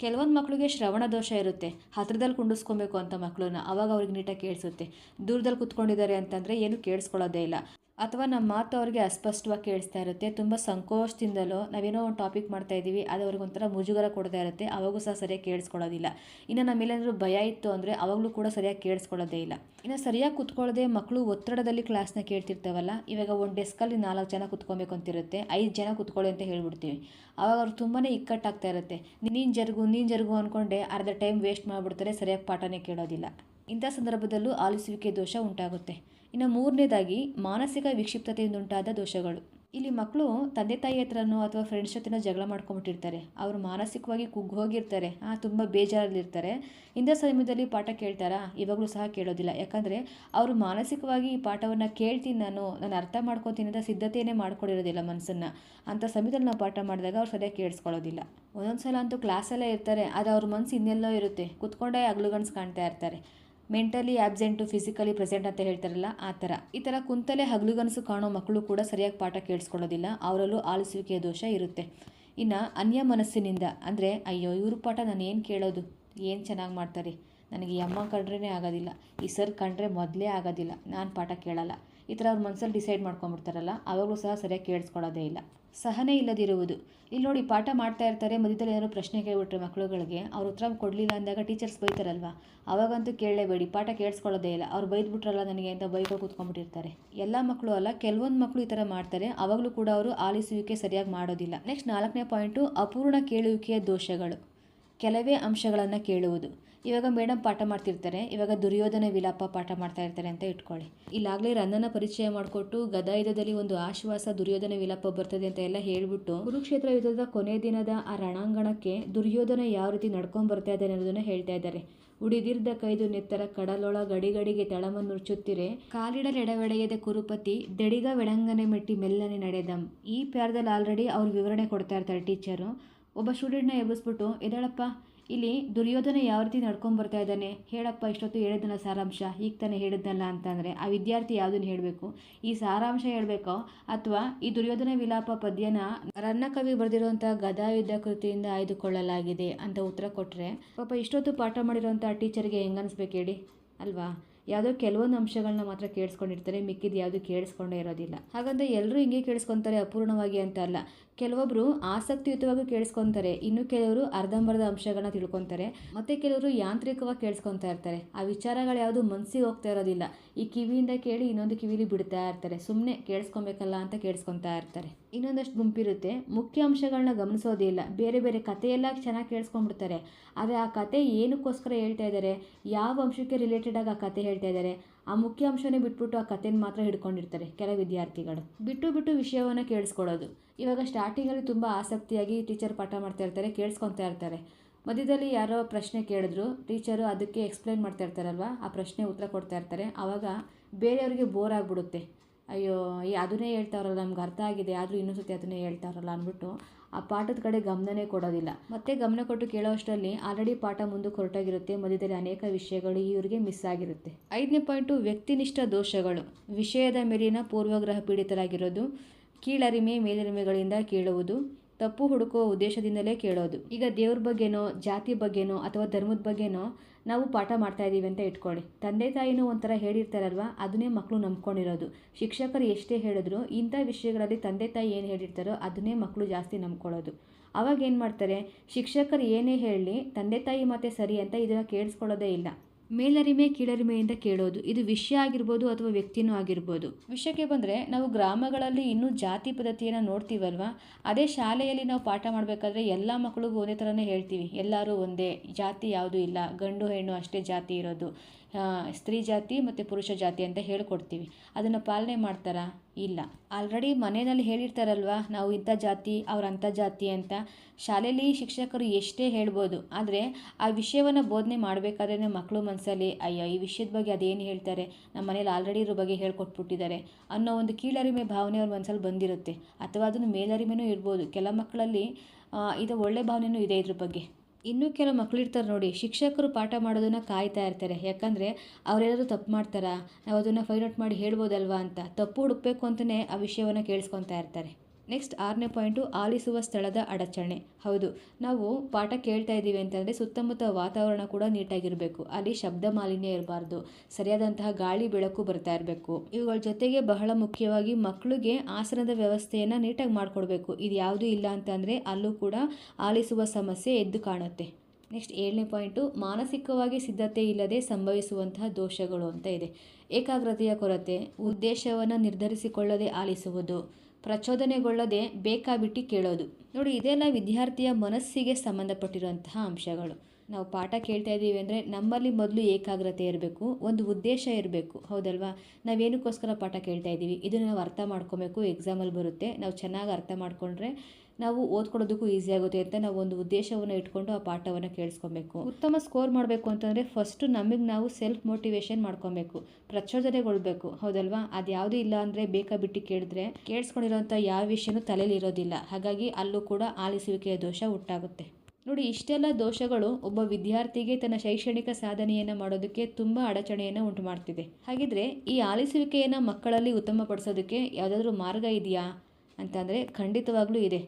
ಕೆಲವೊಂದು ಮಕ್ಕಳಿಗೆ ಶ್ರವಣ ದೋಷ ಇರುತ್ತೆ. ಹತ್ರದಲ್ಲಿ ಕುಂಡಿಸ್ಕೊಬೇಕು ಅಂತ ಮಕ್ಕಳನ್ನ ಅವಾಗ ಅವ್ರಿಗೆ ನೀಟಾಗಿ ಕೇಳಿಸುತ್ತೆ. ದೂರದಲ್ಲಿ ಕುತ್ಕೊಂಡಿದ್ದಾರೆ ಅಂತಂದರೆ ಏನು ಕೇಳಿಸ್ಕೊಳ್ಳೋದೇ ಇಲ್ಲ. ಅಥವಾ ನಮ್ಮ ಮಾತು ಅವ್ರಿಗೆ ಅಸ್ಪಷ್ಟವಾಗಿ ಕೇಳಿಸ್ತಾ ಇರುತ್ತೆ, ತುಂಬ ಸಂಕೋಚದಿಂದಲೋ ನಾವೇನೋ ಒಂದು ಟಾಪಿಕ್ ಮಾಡ್ತಾ ಇದ್ದೀವಿ, ಅದು ಅವ್ರಿಗೆ ಒಂಥರ ಮುಜುಗರ ಕೊಡ್ತಾ ಇರುತ್ತೆ, ಅವಾಗೂ ಸಹ ಸರಿಯಾಗಿ ಕೇಳಿಸ್ಕೊಳ್ಳೋದಿಲ್ಲ. ಇನ್ನು ನಮ್ಮೇಲೇನಾದರೂ ಭಯ ಇತ್ತು ಅಂದರೆ ಅವಾಗಲೂ ಕೂಡ ಸರಿಯಾಗಿ ಕೇಳಿಸ್ಕೊಳ್ಳೋದೇ ಇಲ್ಲ. ಇನ್ನು ಸರಿಯಾಗಿ ಕುತ್ಕೊಳ್ಳದೆ ಮಕ್ಕಳು ಒತ್ತಡದಲ್ಲಿ ಕ್ಲಾಸ್ನ ಕೇಳ್ತಿರ್ತಾವಲ್ಲ, ಇವಾಗ ಒಂದು ಡೆಸ್ಕಲ್ಲಿ ನಾಲ್ಕು ಜನ ಕುತ್ಕೊಬೇಕು ಅಂತಿರುತ್ತೆ, ಐದು ಜನ ಕುತ್ಕೊಳ್ಳಿ ಅಂತ ಹೇಳ್ಬಿಡ್ತೀವಿ. ಅವಾಗ ಅವ್ರು ತುಂಬಾ ಇಕ್ಕಟ್ಟಾಗ್ತಾ ಇರುತ್ತೆ. ನೀನು ಜರುಗು ನೀನು ಜರುಗು ಅಂದ್ಕೊಂಡೆ ಅರ್ಧ ಟೈಮ್ ವೇಸ್ಟ್ ಮಾಡಿಬಿಡ್ತಾರೆ, ಸರಿಯಾಗಿ ಪಾಠನೇ ಕೇಳೋದಿಲ್ಲ. ಇಂಥ ಸಂದರ್ಭದಲ್ಲೂ ಆಲಿಸುವಿಕೆ ದೋಷ ಉಂಟಾಗುತ್ತೆ. ಇನ್ನು ಮೂರನೇದಾಗಿ ಮಾನಸಿಕ ವಿಕ್ಷಿಪ್ತತೆಯಿಂದ ಉಂಟಾದ ದೋಷಗಳು. ಇಲ್ಲಿ ಮಕ್ಕಳು ತಂದೆ ತಾಯಿ ಹತ್ರನೋ ಅಥವಾ ಫ್ರೆಂಡ್ಸ್ ಜೊತೆನೋ ಜಗಳ ಮಾಡ್ಕೊಂಬಿಟ್ಟಿರ್ತಾರೆ. ಅವರು ಮಾನಸಿಕವಾಗಿ ಕುಗ್ಗಿ ಹೋಗಿರ್ತಾರೆ. ಆ, ತುಂಬ ಬೇಜಾರಲ್ಲಿರ್ತಾರೆ. ಇಂಥ ಸಮಯದಲ್ಲಿ ಪಾಠ ಕೇಳ್ತಾರಾ? ಇವಾಗಲೂ ಸಹ ಕೇಳೋದಿಲ್ಲ. ಯಾಕಂದರೆ ಅವರು ಮಾನಸಿಕವಾಗಿ ಈ ಪಾಠವನ್ನು ಕೇಳ್ತೀನಿ ನಾನು ನಾನು ಅರ್ಥ ಮಾಡ್ಕೊತೀನಿ ಅಂತ ಸಿದ್ಧತೆಯೇ ಮಾಡ್ಕೊಂಡಿರೋದಿಲ್ಲ ಮನಸ್ಸನ್ನು ಅಂಥ ಸಮಯದಲ್ಲಿ ನಾವು ಪಾಠ ಮಾಡಿದಾಗ ಅವ್ರು ಸರಿಯಾಗಿ ಕೇಳಿಸ್ಕೊಳ್ಳೋದಿಲ್ಲ. ಒಂದೊಂದು ಸಲ ಅಂತೂ ಕ್ಲಾಸಲ್ಲೇ ಇರ್ತಾರೆ. ಆದರೆ ಅವ್ರ ಮನಸ್ಸು ಇನ್ನೆಲ್ಲೋ ಇರುತ್ತೆ. ಕುತ್ಕೊಂಡೇ ಅಗ್ಲುಗಣ್ಸ್ ಕಾಣ್ತಾ ಇರ್ತಾರೆ. ಮೆಂಟಲಿ ಆಬ್ಸೆಂಟು ಫಿಸಿಕಲಿ ಪ್ರೆಸೆಂಟ್ ಅಂತ ಹೇಳ್ತಾರಲ್ಲ ಆ ಥರ. ಈ ಥರ ಕುಂತಲೇ ಹಗಲುಗನಸು ಕಾಣೋ ಮಕ್ಕಳು ಕೂಡ ಸರಿಯಾಗಿ ಪಾಠ ಕೇಳಿಸ್ಕೊಳ್ಳೋದಿಲ್ಲ. ಅವರಲ್ಲೂ ಆಲಿಸುವಿಕೆಯ ದೋಷ ಇರುತ್ತೆ. ಇನ್ನು ಅನ್ಯ ಮನಸ್ಸಿನಿಂದ ಅಂದರೆ, ಅಯ್ಯೋ, ಇವ್ರ ಪಾಠ ನಾನು ಏನು ಕೇಳೋದು? ಏನು ಚೆನ್ನಾಗಿ ಮಾಡ್ತಾರೆ? ನನಗೆ ಈ ಅಮ್ಮ ಕಂಡ್ರೇ ಆಗೋದಿಲ್ಲ. ಈ ಸರ್ ಕಂಡ್ರೆ ಮೊದಲೇ ಆಗೋದಿಲ್ಲ. ನಾನು ಪಾಠ ಕೇಳಲ್ಲ. ಈ ಥರ ಅವ್ರ ಮನಸ್ಸಲ್ಲಿ ಡಿಸೈಡ್ ಮಾಡ್ಕೊಂಬಿಡ್ತಾರಲ್ಲ ಅವಾಗಲೂ ಸಹ ಸರಿಯಾಗಿ ಕೇಳಿಸ್ಕೊಳ್ಳೋದೇ ಇಲ್ಲ. ಸಹನೆ ಇಲ್ಲದಿರುವುದು. ಇಲ್ಲಿ ನೋಡಿ ಪಾಠ ಮಾಡ್ತಾ ಇರ್ತಾರೆ, ಮಧ್ಯದಲ್ಲಿ ಏನಾದ್ರು ಪ್ರಶ್ನೆ ಕೇಳಿಬಿಟ್ರೆ ಮಕ್ಕಳುಗಳಿಗೆ ಅವ್ರ ಉತ್ತರ ಕೊಡಲಿಲ್ಲ ಅಂದಾಗ ಟೀಚರ್ಸ್ ಬೈತಾರಲ್ವ? ಅವಾಗಂತೂ ಕೇಳಲೇಬೇಡಿ, ಪಾಠ ಕೇಳಿಸ್ಕೊಳ್ಳೋದೇ ಇಲ್ಲ. ಅವ್ರು ಬೈದ್ಬಿಟ್ರಲ್ಲ ನನಗೆ ಅಂತ ಬೈಕೋ ಕೂತ್ಕೊಂಡ್ಬಿಟ್ಟಿರ್ತಾರೆ. ಎಲ್ಲ ಮಕ್ಕಳು ಅಲ್ಲ, ಕೆಲವೊಂದು ಮಕ್ಕಳು ಈ ಥರ ಮಾಡ್ತಾರೆ ಅವಾಗಲೂ ಕೂಡ ಅವರು ಆಲಿಸುವಿಕೆ ಸರಿಯಾಗಿ ಮಾಡೋದಿಲ್ಲ. ನೆಕ್ಸ್ಟ್ ನಾಲ್ಕನೇ ಪಾಯಿಂಟು ಅಪೂರ್ಣ ಕೇಳುವಿಕೆಯ ದೋಷಗಳು. ಕೆಲವೇ ಅಂಶಗಳನ್ನು ಕೇಳುವುದು. ಇವಾಗ ಮೇಡಮ್ ಪಾಠ ಮಾಡ್ತಿರ್ತಾರೆ, ಇವಾಗ ದುರ್ಯೋಧನ ವಿಲಾಪ ಪಾಠ ಮಾಡ್ತಾ ಇರ್ತಾರೆ ಅಂತ ಇಟ್ಕೊಳ್ಳಿ. ಇಲ್ಲಾಗಲೇ ರನ್ನನ ಪರಿಚಯ ಮಾಡಿಕೊಟ್ಟು ಗದಾಯುಧದಲ್ಲಿ ಒಂದು ಆಶ್ವಾಸ ದುರ್ಯೋಧನ ವಿಲಾಪ ಬರ್ತದೆ ಅಂತ ಎಲ್ಲ ಹೇಳ್ಬಿಟ್ಟು ಕುರುಕ್ಷೇತ್ರ ಯುದ್ಧದ ಕೊನೆ ದಿನದ ಆ ರಣಾಂಗಣಕ್ಕೆ ದುರ್ಯೋಧನ ಯಾವ ರೀತಿ ನಡ್ಕೊಂಡ್ ಬರ್ತಾ ಇದ್ದಾನೆ ಅನ್ನೋದನ್ನ ಹೇಳ್ತಾ ಇದ್ದಾರೆ. ಉಡಿದಿರ್ದ ಕೈದು ನೆತ್ತರ ಕಡಲೊಳ ಗಡಿಗಡಿಗೆ ತಳಮನ್ನುರ್ಚುತ್ತಿರೆ ಕಾಲಿಡಲೆಡವೆಡೆಯದೆ ಕುರುಪತಿ ದೆಡಿಗ ವೆಡಂಗನೆ ಮೆಟ್ಟಿ ಮೆಲ್ಲನೆ ನಡೆದಂ. ಈ ಪ್ಯಾರದಲ್ಲಿ ಆಲ್ರೆಡಿ ಅವ್ರು ವಿವರಣೆ ಕೊಡ್ತಾ ಇರ್ತಾರೆ ಟೀಚರು ಒಬ್ಬ ಸ್ಟೂಡೆಂಟ್ನ ಎಬ್ಬಿಸ್ಬಿಟ್ಟು, ಎದಳಪ್ಪ ಇಲ್ಲಿ ದುರ್ಯೋಧನ ಯಾವ ರೀತಿ ನಡ್ಕೊಂಡು ಬರ್ತಾ ಇದ್ದಾನೆ? ಹೇಳಪ್ಪ, ಇಷ್ಟೊತ್ತು ಹೇಳಿದ್ನಲ್ಲ ಸಾರಾಂಶ. ಈಗ ತಾನೇ ಹೇಳಿದ್ನಲ್ಲ ಅಂತಂದರೆ ಆ ವಿದ್ಯಾರ್ಥಿ ಯಾವುದನ್ನು ಹೇಳಬೇಕು? ಈ ಸಾರಾಂಶ ಹೇಳಬೇಕೋ? ಅಥವಾ ಈ ದುರ್ಯೋಧನ ವಿಲಾಪ ಪದ್ಯನ ರನ್ನ ಕವಿ ಬರೆದಿರುವಂಥ ಗದಾಯುದ್ಧ ಕೃತಿಯಿಂದ ಆಯ್ದುಕೊಳ್ಳಲಾಗಿದೆ ಅಂತ ಉತ್ತರ ಕೊಟ್ಟರೆ ಪಾಪ ಇಷ್ಟೊತ್ತು ಪಾಠ ಮಾಡಿರುವಂಥ ಟೀಚರ್ಗೆ ಹೆಂಗನ್ಸ್ಬೇಕು ಹೇಳಿ? ಅಲ್ವಾ? ಯಾವುದೋ ಕೆಲವೊಂದು ಅಂಶಗಳನ್ನ ಮಾತ್ರ ಕೇಳಿಸ್ಕೊಂಡಿರ್ತಾರೆ, ಮಿಕ್ಕಿದ ಯಾವುದು ಕೇಳಿಸ್ಕೊಂಡೇ ಇರೋದಿಲ್ಲ. ಹಾಗಂತ ಎಲ್ಲರೂ ಹಿಂಗೆ ಕೇಳಿಸ್ಕೊತಾರೆ, ಅಪೂರ್ಣವಾಗಿ ಅಂತ ಅಲ್ಲ. ಕೆಲವೊಬ್ಬರು ಆಸಕ್ತಿಯುತವಾಗಿ ಕೇಳಿಸ್ಕೊತಾರೆ, ಇನ್ನು ಕೆಲವರು ಅರ್ಧಂಬರ್ಧ ಅಂಶಗಳನ್ನ ತಿಳ್ಕೊತಾರೆ, ಮತ್ತು ಕೆಲವರು ಯಾಂತ್ರಿಕವಾಗಿ ಕೇಳಿಸ್ಕೊತಾ ಇರ್ತಾರೆ. ಆ ವಿಚಾರಗಳು ಯಾವುದು ಮನಸ್ಸಿಗೆ ಹೋಗ್ತಾ ಇರೋದಿಲ್ಲ. ಈ ಕಿವಿಯಿಂದ ಕೇಳಿ ಇನ್ನೊಂದು ಕಿವಿಲಿ ಬಿಡ್ತಾ ಇರ್ತಾರೆ. ಸುಮ್ಮನೆ ಕೇಳಿಸ್ಕೊಬೇಕಲ್ಲ ಅಂತ ಕೇಳಿಸ್ಕೊತಾ ಇರ್ತಾರೆ. ಇನ್ನೊಂದಷ್ಟು ಗುಂಪಿರುತ್ತೆ. ಮುಖ್ಯ ಅಂಶಗಳನ್ನ ಗಮನಿಸೋದೇ ಇಲ್ಲ ಬೇರೆ ಬೇರೆ ಕಥೆಯೆಲ್ಲ ಚೆನ್ನಾಗಿ ಕೇಳಿಸ್ಕೊಂಡ್ಬಿಡ್ತಾರೆ. ಆದರೆ ಆ ಕತೆ ಏನಕ್ಕೋಸ್ಕರ ಹೇಳ್ತಾ ಇದ್ದಾರೆ ಯಾವ ಅಂಶಕ್ಕೆ ರಿಲೇಟೆಡ್ ಆಗಿ ಆ ಕತೆ ಹೇಳ್ತಾ ಇದ್ದಾರೆ ಆ ಮುಖ್ಯ ಅಂಶನೇ ಬಿಟ್ಬಿಟ್ಟು ಆ ಕಥೆನ ಮಾತ್ರ ಹಿಡ್ಕೊಂಡಿರ್ತಾರೆ ಕೆಲ ವಿದ್ಯಾರ್ಥಿಗಳು. ಬಿಟ್ಟು ಬಿಟ್ಟು ವಿಷಯವನ್ನು ಕೇಳಿಸ್ಕೊಳ್ಳೋದು ಇವಾಗ ಸ್ಟಾರ್ಟಿಂಗಲ್ಲಿ ತುಂಬ ಆಸಕ್ತಿಯಾಗಿ ಟೀಚರ್ ಪಾಠ ಮಾಡ್ತಾ ಇರ್ತಾರೆ, ಕೇಳಿಸ್ಕೊತಾ ಇರ್ತಾರೆ. ಮಧ್ಯದಲ್ಲಿ ಯಾರೋ ಪ್ರಶ್ನೆ ಕೇಳಿದ್ರು. ಟೀಚರು ಅದಕ್ಕೆ ಎಕ್ಸ್ಪ್ಲೈನ್ ಮಾಡ್ತಾ ಇರ್ತಾರಲ್ವ? ಆ ಪ್ರಶ್ನೆ ಉತ್ತರ ಕೊಡ್ತಾ ಇರ್ತಾರೆ. ಆವಾಗ ಬೇರೆಯವರಿಗೆ ಬೋರ್ ಆಗಿಬಿಡುತ್ತೆ. ಅಯ್ಯೋ, ಈ ಅದನ್ನೇ ಹೇಳ್ತಾರಲ್ಲ ನಮ್ಗೆ ಅರ್ಥ ಆಗಿದೆ, ಆದರೂ ಇನ್ನೊಂದು ಸತಿ ಅದನ್ನೇ ಹೇಳ್ತಾರಲ್ಲ ಅಂದ್ಬಿಟ್ಟು ಆ ಪಾಠದ ಕಡೆ ಗಮನನೇ ಕೊಡೋದಿಲ್ಲ. ಮತ್ತೆ ಗಮನ ಕೊಟ್ಟು ಕೇಳೋ ಅಷ್ಟರಲ್ಲಿ ಆಲ್ರೆಡಿ ಪಾಠ ಮುಂದೆ ಹೊರಟೋಗಿರುತ್ತೆ, ಮಧ್ಯದಲ್ಲಿ ಅನೇಕ ವಿಷಯಗಳು ಇವರಿಗೆ ಮಿಸ್ ಆಗಿರುತ್ತೆ. ಐದನೇ ಪಾಯಿಂಟು ವ್ಯಕ್ತಿನಿಷ್ಠ ದೋಷಗಳು. ವಿಷಯದ ಮೇಲಿನ ಪೂರ್ವಗ್ರಹ ಪೀಡಿತರಾಗಿರೋದು, ಕೀಳರಿಮೆ ಮೇಲರಿಮೆಗಳಿಂದ ಕೇಳುವುದು, ತಪ್ಪು ಹುಡುಕುವ ಉದ್ದೇಶದಿಂದಲೇ ಕೇಳೋದು. ಈಗ ದೇವ್ರ ಬಗ್ಗೆನೋ, ಜಾತಿ ಬಗ್ಗೆನೋ ಅಥವಾ ಧರ್ಮದ ಬಗ್ಗೆನೋ ನಾವು ಪಾಠ ಮಾಡ್ತಾ ಇದ್ದೀವಿ ಅಂತ ಇಟ್ಕೊಳ್ಳಿ. ತಂದೆ ತಾಯಿನೂ ಒಂಥರ ಹೇಳಿರ್ತಾರಲ್ವ? ಅದನ್ನೇ ಮಕ್ಕಳು ನಂಬ್ಕೊಂಡಿರೋದು. ಶಿಕ್ಷಕರು ಎಷ್ಟೇ ಹೇಳಿದ್ರು ಇಂಥ ವಿಷಯಗಳಲ್ಲಿ ತಂದೆ ತಾಯಿ ಏನು ಹೇಳಿರ್ತಾರೋ ಅದನ್ನೇ ಮಕ್ಕಳು ಜಾಸ್ತಿ ನಂಬ್ಕೊಳ್ಳೋದು. ಅವಾಗ ಏನು ಮಾಡ್ತಾರೆ? ಶಿಕ್ಷಕರು ಏನೇ ಹೇಳಲಿ ತಂದೆ ತಾಯಿ ಮತ್ತೆ ಸರಿ ಅಂತ ಇದನ್ನು ಕೇಳಿಸ್ಕೊಳ್ಳೋದೇ ಇಲ್ಲ. ಮೇಲರಿಮೆ, ಕೀಳರಿಮೆಯಿಂದ ಕೇಳೋದು. ಇದು ವಿಷಯ ಆಗಿರ್ಬೋದು ಅಥವಾ ವ್ಯಕ್ತಿನೂ ಆಗಿರ್ಬೋದು. ವಿಷಯಕ್ಕೆ ಬಂದರೆ, ನಾವು ಗ್ರಾಮಗಳಲ್ಲಿ ಇನ್ನೂ ಜಾತಿ ಪದ್ಧತಿಯನ್ನು ನೋಡ್ತೀವಲ್ವ? ಅದೇ ಶಾಲೆಯಲ್ಲಿ ನಾವು ಪಾಠ ಮಾಡಬೇಕಾದ್ರೆ ಎಲ್ಲ ಮಕ್ಕಳಿಗೂ ಒಂದೇ ಥರನೇ ಹೇಳ್ತೀವಿ. ಎಲ್ಲರೂ ಒಂದೇ, ಜಾತಿ ಯಾವುದೂ ಇಲ್ಲ, ಗಂಡು, ಹೆಣ್ಣು ಅಷ್ಟೇ ಜಾತಿ ಇರೋದು. ಸ್ತ್ರೀ ಜಾತಿ ಮತ್ತು ಪುರುಷ ಜಾತಿ ಅಂತ ಹೇಳ್ಕೊಡ್ತೀವಿ. ಅದನ್ನು ಪಾಲನೆ ಮಾಡ್ತಾರಾ? ಇಲ್ಲ. ಆಲ್ರೆಡಿ ಮನೆಯಲ್ಲಿ ಹೇಳಿರ್ತಾರಲ್ವ, ನಾವು ಇಂಥ ಜಾತಿ, ಅವ್ರ ಅಂಥ ಜಾತಿ ಅಂತ. ಶಾಲೆಯಲ್ಲಿ ಶಿಕ್ಷಕರು ಎಷ್ಟೇ ಹೇಳ್ಬೋದು, ಆದರೆ ಆ ವಿಷಯವನ್ನು ಬೋಧನೆ ಮಾಡಬೇಕಾದ್ರೆ ಮಕ್ಕಳು ಮನಸ್ಸಲ್ಲಿ ಅಯ್ಯೋ, ಈ ವಿಷಯದ ಬಗ್ಗೆ ಅದೇನು ಹೇಳ್ತಾರೆ? ನಮ್ಮ ಮನೇಲಿ ಆಲ್ರೆಡಿ ಇರೋ ಬಗ್ಗೆ ಹೇಳ್ಕೊಟ್ಬಿಟ್ಟಿದ್ದಾರೆ ಅನ್ನೋ ಒಂದು ಕೀಳರಿಮೆ ಭಾವನೆ ಅವ್ರ ಮನಸ್ಸಲ್ಲಿ ಬಂದಿರುತ್ತೆ. ಅಥವಾ ಅದನ್ನು ಮೇಲರಿಮೆನೂ ಇರ್ಬೋದು. ಕೆಲ ಮಕ್ಕಳಲ್ಲಿ ಇದು ಒಳ್ಳೆ ಭಾವನೆಯೂ ಇದೆ ಇದ್ರ ಬಗ್ಗೆ. ಇನ್ನೂ ಕೆಲವು ಮಕ್ಕಳಿರ್ತಾರೆ ನೋಡಿ, ಶಿಕ್ಷಕರು ಪಾಠ ಮಾಡೋದನ್ನು ಕಾಯ್ತಾ ಇರ್ತಾರೆ. ಯಾಕಂದರೆ ಅವರೆಲ್ಲರೂ ತಪ್ಪು ಮಾಡ್ತಾರಾ? ನಾವು ಅದನ್ನು ಫೈಂಡ್ ಔಟ್ ಮಾಡಿ ಹೇಳ್ಬೋದಲ್ವಾ ಅಂತ. ತಪ್ಪು ಹುಡುಕ್ಬೇಕು ಅಂತಲೇ ಆ ವಿಷಯವನ್ನು ಕೇಳಿಸ್ಕೊತಾ ಇರ್ತಾರೆ. ನೆಕ್ಸ್ಟ್ ಆರನೇ ಪಾಯಿಂಟು ಆಲಿಸುವ ಸ್ಥಳದ ಅಡಚಣೆ. ಹೌದು, ನಾವು ಪಾಠ ಕೇಳ್ತಾ ಇದ್ದೀವಿ ಅಂತಂದರೆ ಸುತ್ತಮುತ್ತ ವಾತಾವರಣ ಕೂಡ ನೀಟಾಗಿರಬೇಕು. ಅಲ್ಲಿ ಶಬ್ದ ಮಾಲಿನ್ಯ ಇರಬಾರ್ದು. ಸರಿಯಾದಂತಹ ಗಾಳಿ, ಬೆಳಕು ಬರ್ತಾ ಇರಬೇಕು. ಇವುಗಳ ಜೊತೆಗೆ ಬಹಳ ಮುಖ್ಯವಾಗಿ ಮಕ್ಕಳಿಗೆ ಆಸನದ ವ್ಯವಸ್ಥೆಯನ್ನು ನೀಟಾಗಿ ಮಾಡಿಕೊಡ್ಬೇಕು. ಇದು ಯಾವುದೂ ಇಲ್ಲ ಅಂತಂದರೆ ಅಲ್ಲೂ ಕೂಡ ಆಲಿಸುವ ಸಮಸ್ಯೆ ಎದ್ದು ಕಾಣುತ್ತೆ. ನೆಕ್ಸ್ಟ್ ಏಳನೇ ಪಾಯಿಂಟು ಮಾನಸಿಕವಾಗಿ ಸಿದ್ಧತೆ ಇಲ್ಲದೆ ಸಂಭವಿಸುವಂತಹ ದೋಷಗಳು ಅಂತ ಇದೆ. ಏಕಾಗ್ರತೆಯ ಕೊರತೆ, ಉದ್ದೇಶವನ್ನು ನಿರ್ಧರಿಸಿಕೊಳ್ಳದೆ ಆಲಿಸುವುದು. ಪ್ರಚೋದನೆಗೊಳ್ಳದೆ ಬೇಕಾಬಿಟ್ಟು ಕೇಳೋದು. ನೋಡಿ, ಇದೆಲ್ಲ ವಿದ್ಯಾರ್ಥಿಯ ಮನಸ್ಸಿಗೆ ಸಂಬಂಧಪಟ್ಟಿರುವಂತಹ ಅಂಶಗಳು. ನಾವು ಪಾಠ ಕೇಳ್ತಾ ಇದ್ದೀವಿ ಅಂದರೆ ನಮ್ಮಲ್ಲಿ ಮೊದಲು ಏಕಾಗ್ರತೆ ಇರಬೇಕು, ಒಂದು ಉದ್ದೇಶ ಇರಬೇಕು. ಹೌದಲ್ವಾ? ನಾವೇನಕ್ಕೋಸ್ಕರ ಪಾಠ ಕೇಳ್ತಾ ಇದ್ದೀವಿ? ಇದನ್ನು ನಾವು ಅರ್ಥ ಮಾಡ್ಕೋಬೇಕು ಎಕ್ಸಾಮಲ್ಲಿ ಬರುತ್ತೆ. ನಾವು ಚೆನ್ನಾಗಿ ಅರ್ಥ ಮಾಡಿಕೊಂಡ್ರೆ ನಾವು ಓದ್ಕೊಳ್ಳೋದಕ್ಕೂ ಈಸಿ ಆಗುತ್ತೆ ಅಂತ ನಾವು ಒಂದು ಉದ್ದೇಶವನ್ನು ಇಟ್ಕೊಂಡು ಆ ಪಾಠವನ್ನು ಕೇಳಿಸ್ಕೊಬೇಕು. ಉತ್ತಮ ಸ್ಕೋರ್ ಮಾಡಬೇಕು ಅಂತಂದರೆ ಫಸ್ಟು ನಮಗೆ ನಾವು ಸೆಲ್ಫ್ ಮೋಟಿವೇಶನ್ ಮಾಡ್ಕೊಬೇಕು. ಪ್ರಚೋದನೆಗೊಳ್ಬೇಕು. ಹೌದಲ್ವಾ? ಅದು ಯಾವುದೂ ಇಲ್ಲ ಅಂದರೆ ಬೇಕಾ ಬಿಟ್ಟು ಕೇಳಿದ್ರೆ ಕೇಳಿಸ್ಕೊಂಡಿರೋಂಥ ಯಾವ ವಿಷಯನೂ ತಲೆಯಲ್ಲಿ ಇರೋದಿಲ್ಲ. ಹಾಗಾಗಿ ಅಲ್ಲೂ ಕೂಡ ಆಲಿಸುವಿಕೆಯ ದೋಷ ಉಂಟಾಗುತ್ತೆ ನೋಡಿ, ಇಷ್ಟೆಲ್ಲ ದೋಷಗಳು ಒಬ್ಬ ವಿದ್ಯಾರ್ಥಿಗೆ ತನ್ನ ಶೈಕ್ಷಣಿಕ ಸಾಧನೆಯನ್ನು ಮಾಡೋದಕ್ಕೆ ತುಂಬ ಅಡಚಣೆಯನ್ನು ಉಂಟು ಮಾಡ್ತಿದೆ ಹಾಗಿದ್ರೆ ಈ ಆಲಿಸುವಿಕೆಯನ್ನು ಮಕ್ಕಳಲ್ಲಿ ಉತ್ತಮಪಡಿಸೋದಕ್ಕೆ ಯಾವುದಾದ್ರೂ ಮಾರ್ಗ ಇದೆಯಾ? ಅಂತಂದರೆ ಖಂಡಿತವಾಗ್ಲೂ ಇದೆ.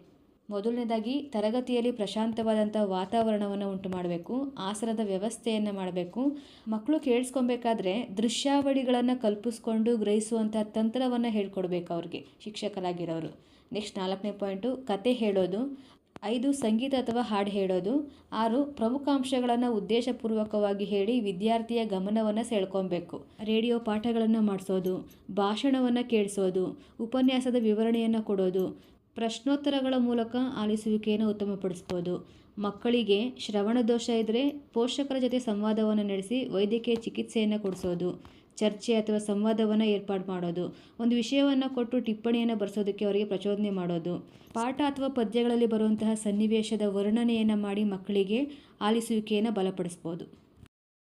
ಮೊದಲನೇದಾಗಿ ತರಗತಿಯಲ್ಲಿ ಪ್ರಶಾಂತವಾದಂಥ ವಾತಾವರಣವನ್ನು ಉಂಟು ಮಾಡಬೇಕು ಆಸನದ ವ್ಯವಸ್ಥೆಯನ್ನು ಮಾಡಬೇಕು. ಮಕ್ಕಳು ಕೇಳಿಸ್ಕೊಬೇಕಾದ್ರೆ ದೃಶ್ಯಾವಳಿಗಳನ್ನು ಕಲ್ಪಿಸ್ಕೊಂಡು ಗ್ರಹಿಸುವಂಥ ತಂತ್ರವನ್ನು ಹೇಳ್ಕೊಡ್ಬೇಕು ಅವ್ರಿಗೆ, ಶಿಕ್ಷಕರಾಗಿರೋರು. ನೆಕ್ಸ್ಟ್ ನಾಲ್ಕನೇ ಪಾಯಿಂಟು, ಕತೆ ಹೇಳೋದು. ಐದು, ಸಂಗೀತ ಅಥವಾ ಹಾಡು ಹೇಳೋದು. ಆರು, ಪ್ರಮುಖ ಅಂಶಗಳನ್ನು ಉದ್ದೇಶಪೂರ್ವಕವಾಗಿ ಹೇಳಿ ವಿದ್ಯಾರ್ಥಿಯ ಗಮನವನ್ನು ಸೆಳ್ಕೊಬೇಕು. ರೇಡಿಯೋ ಪಾಠಗಳನ್ನು ಮಾಡಿಸೋದು, ಭಾಷಣವನ್ನು ಕೇಳಿಸೋದು, ಉಪನ್ಯಾಸದ ವಿವರಣೆಯನ್ನು ಕೊಡೋದು ಪ್ರಶ್ನೋತ್ತರಗಳ ಮೂಲಕ ಆಲಿಸುವಿಕೆಯನ್ನು ಉತ್ತಮಪಡಿಸ್ಬೋದು ಮಕ್ಕಳಿಗೆ ಶ್ರವಣ ದೋಷ ಇದ್ದರೆ ಪೋಷಕರ ಜೊತೆ ಸಂವಾದವನ್ನು ನಡೆಸಿ ವೈದ್ಯಕೀಯ ಚಿಕಿತ್ಸೆಯನ್ನು ಕೊಡಿಸೋದು, ಚರ್ಚೆ ಅಥವಾ ಸಂವಾದವನ್ನು ಏರ್ಪಾಡು ಮಾಡೋದು, ಒಂದು ವಿಷಯವನ್ನು ಕೊಟ್ಟು ಟಿಪ್ಪಣಿಯನ್ನು ಬರೆಸೋದಕ್ಕೆ ಅವರಿಗೆ ಪ್ರಚೋದನೆ ಮಾಡೋದು. ಪಾಠ ಅಥವಾ ಪದ್ಯಗಳಲ್ಲಿ ಬರುವಂತಹ ಸನ್ನಿವೇಶದ ವರ್ಣನೆಯನ್ನು ಮಾಡಿ ಮಕ್ಕಳಿಗೆ ಆಲಿಸುವಿಕೆಯನ್ನು ಬಲಪಡಿಸ್ಬೋದು.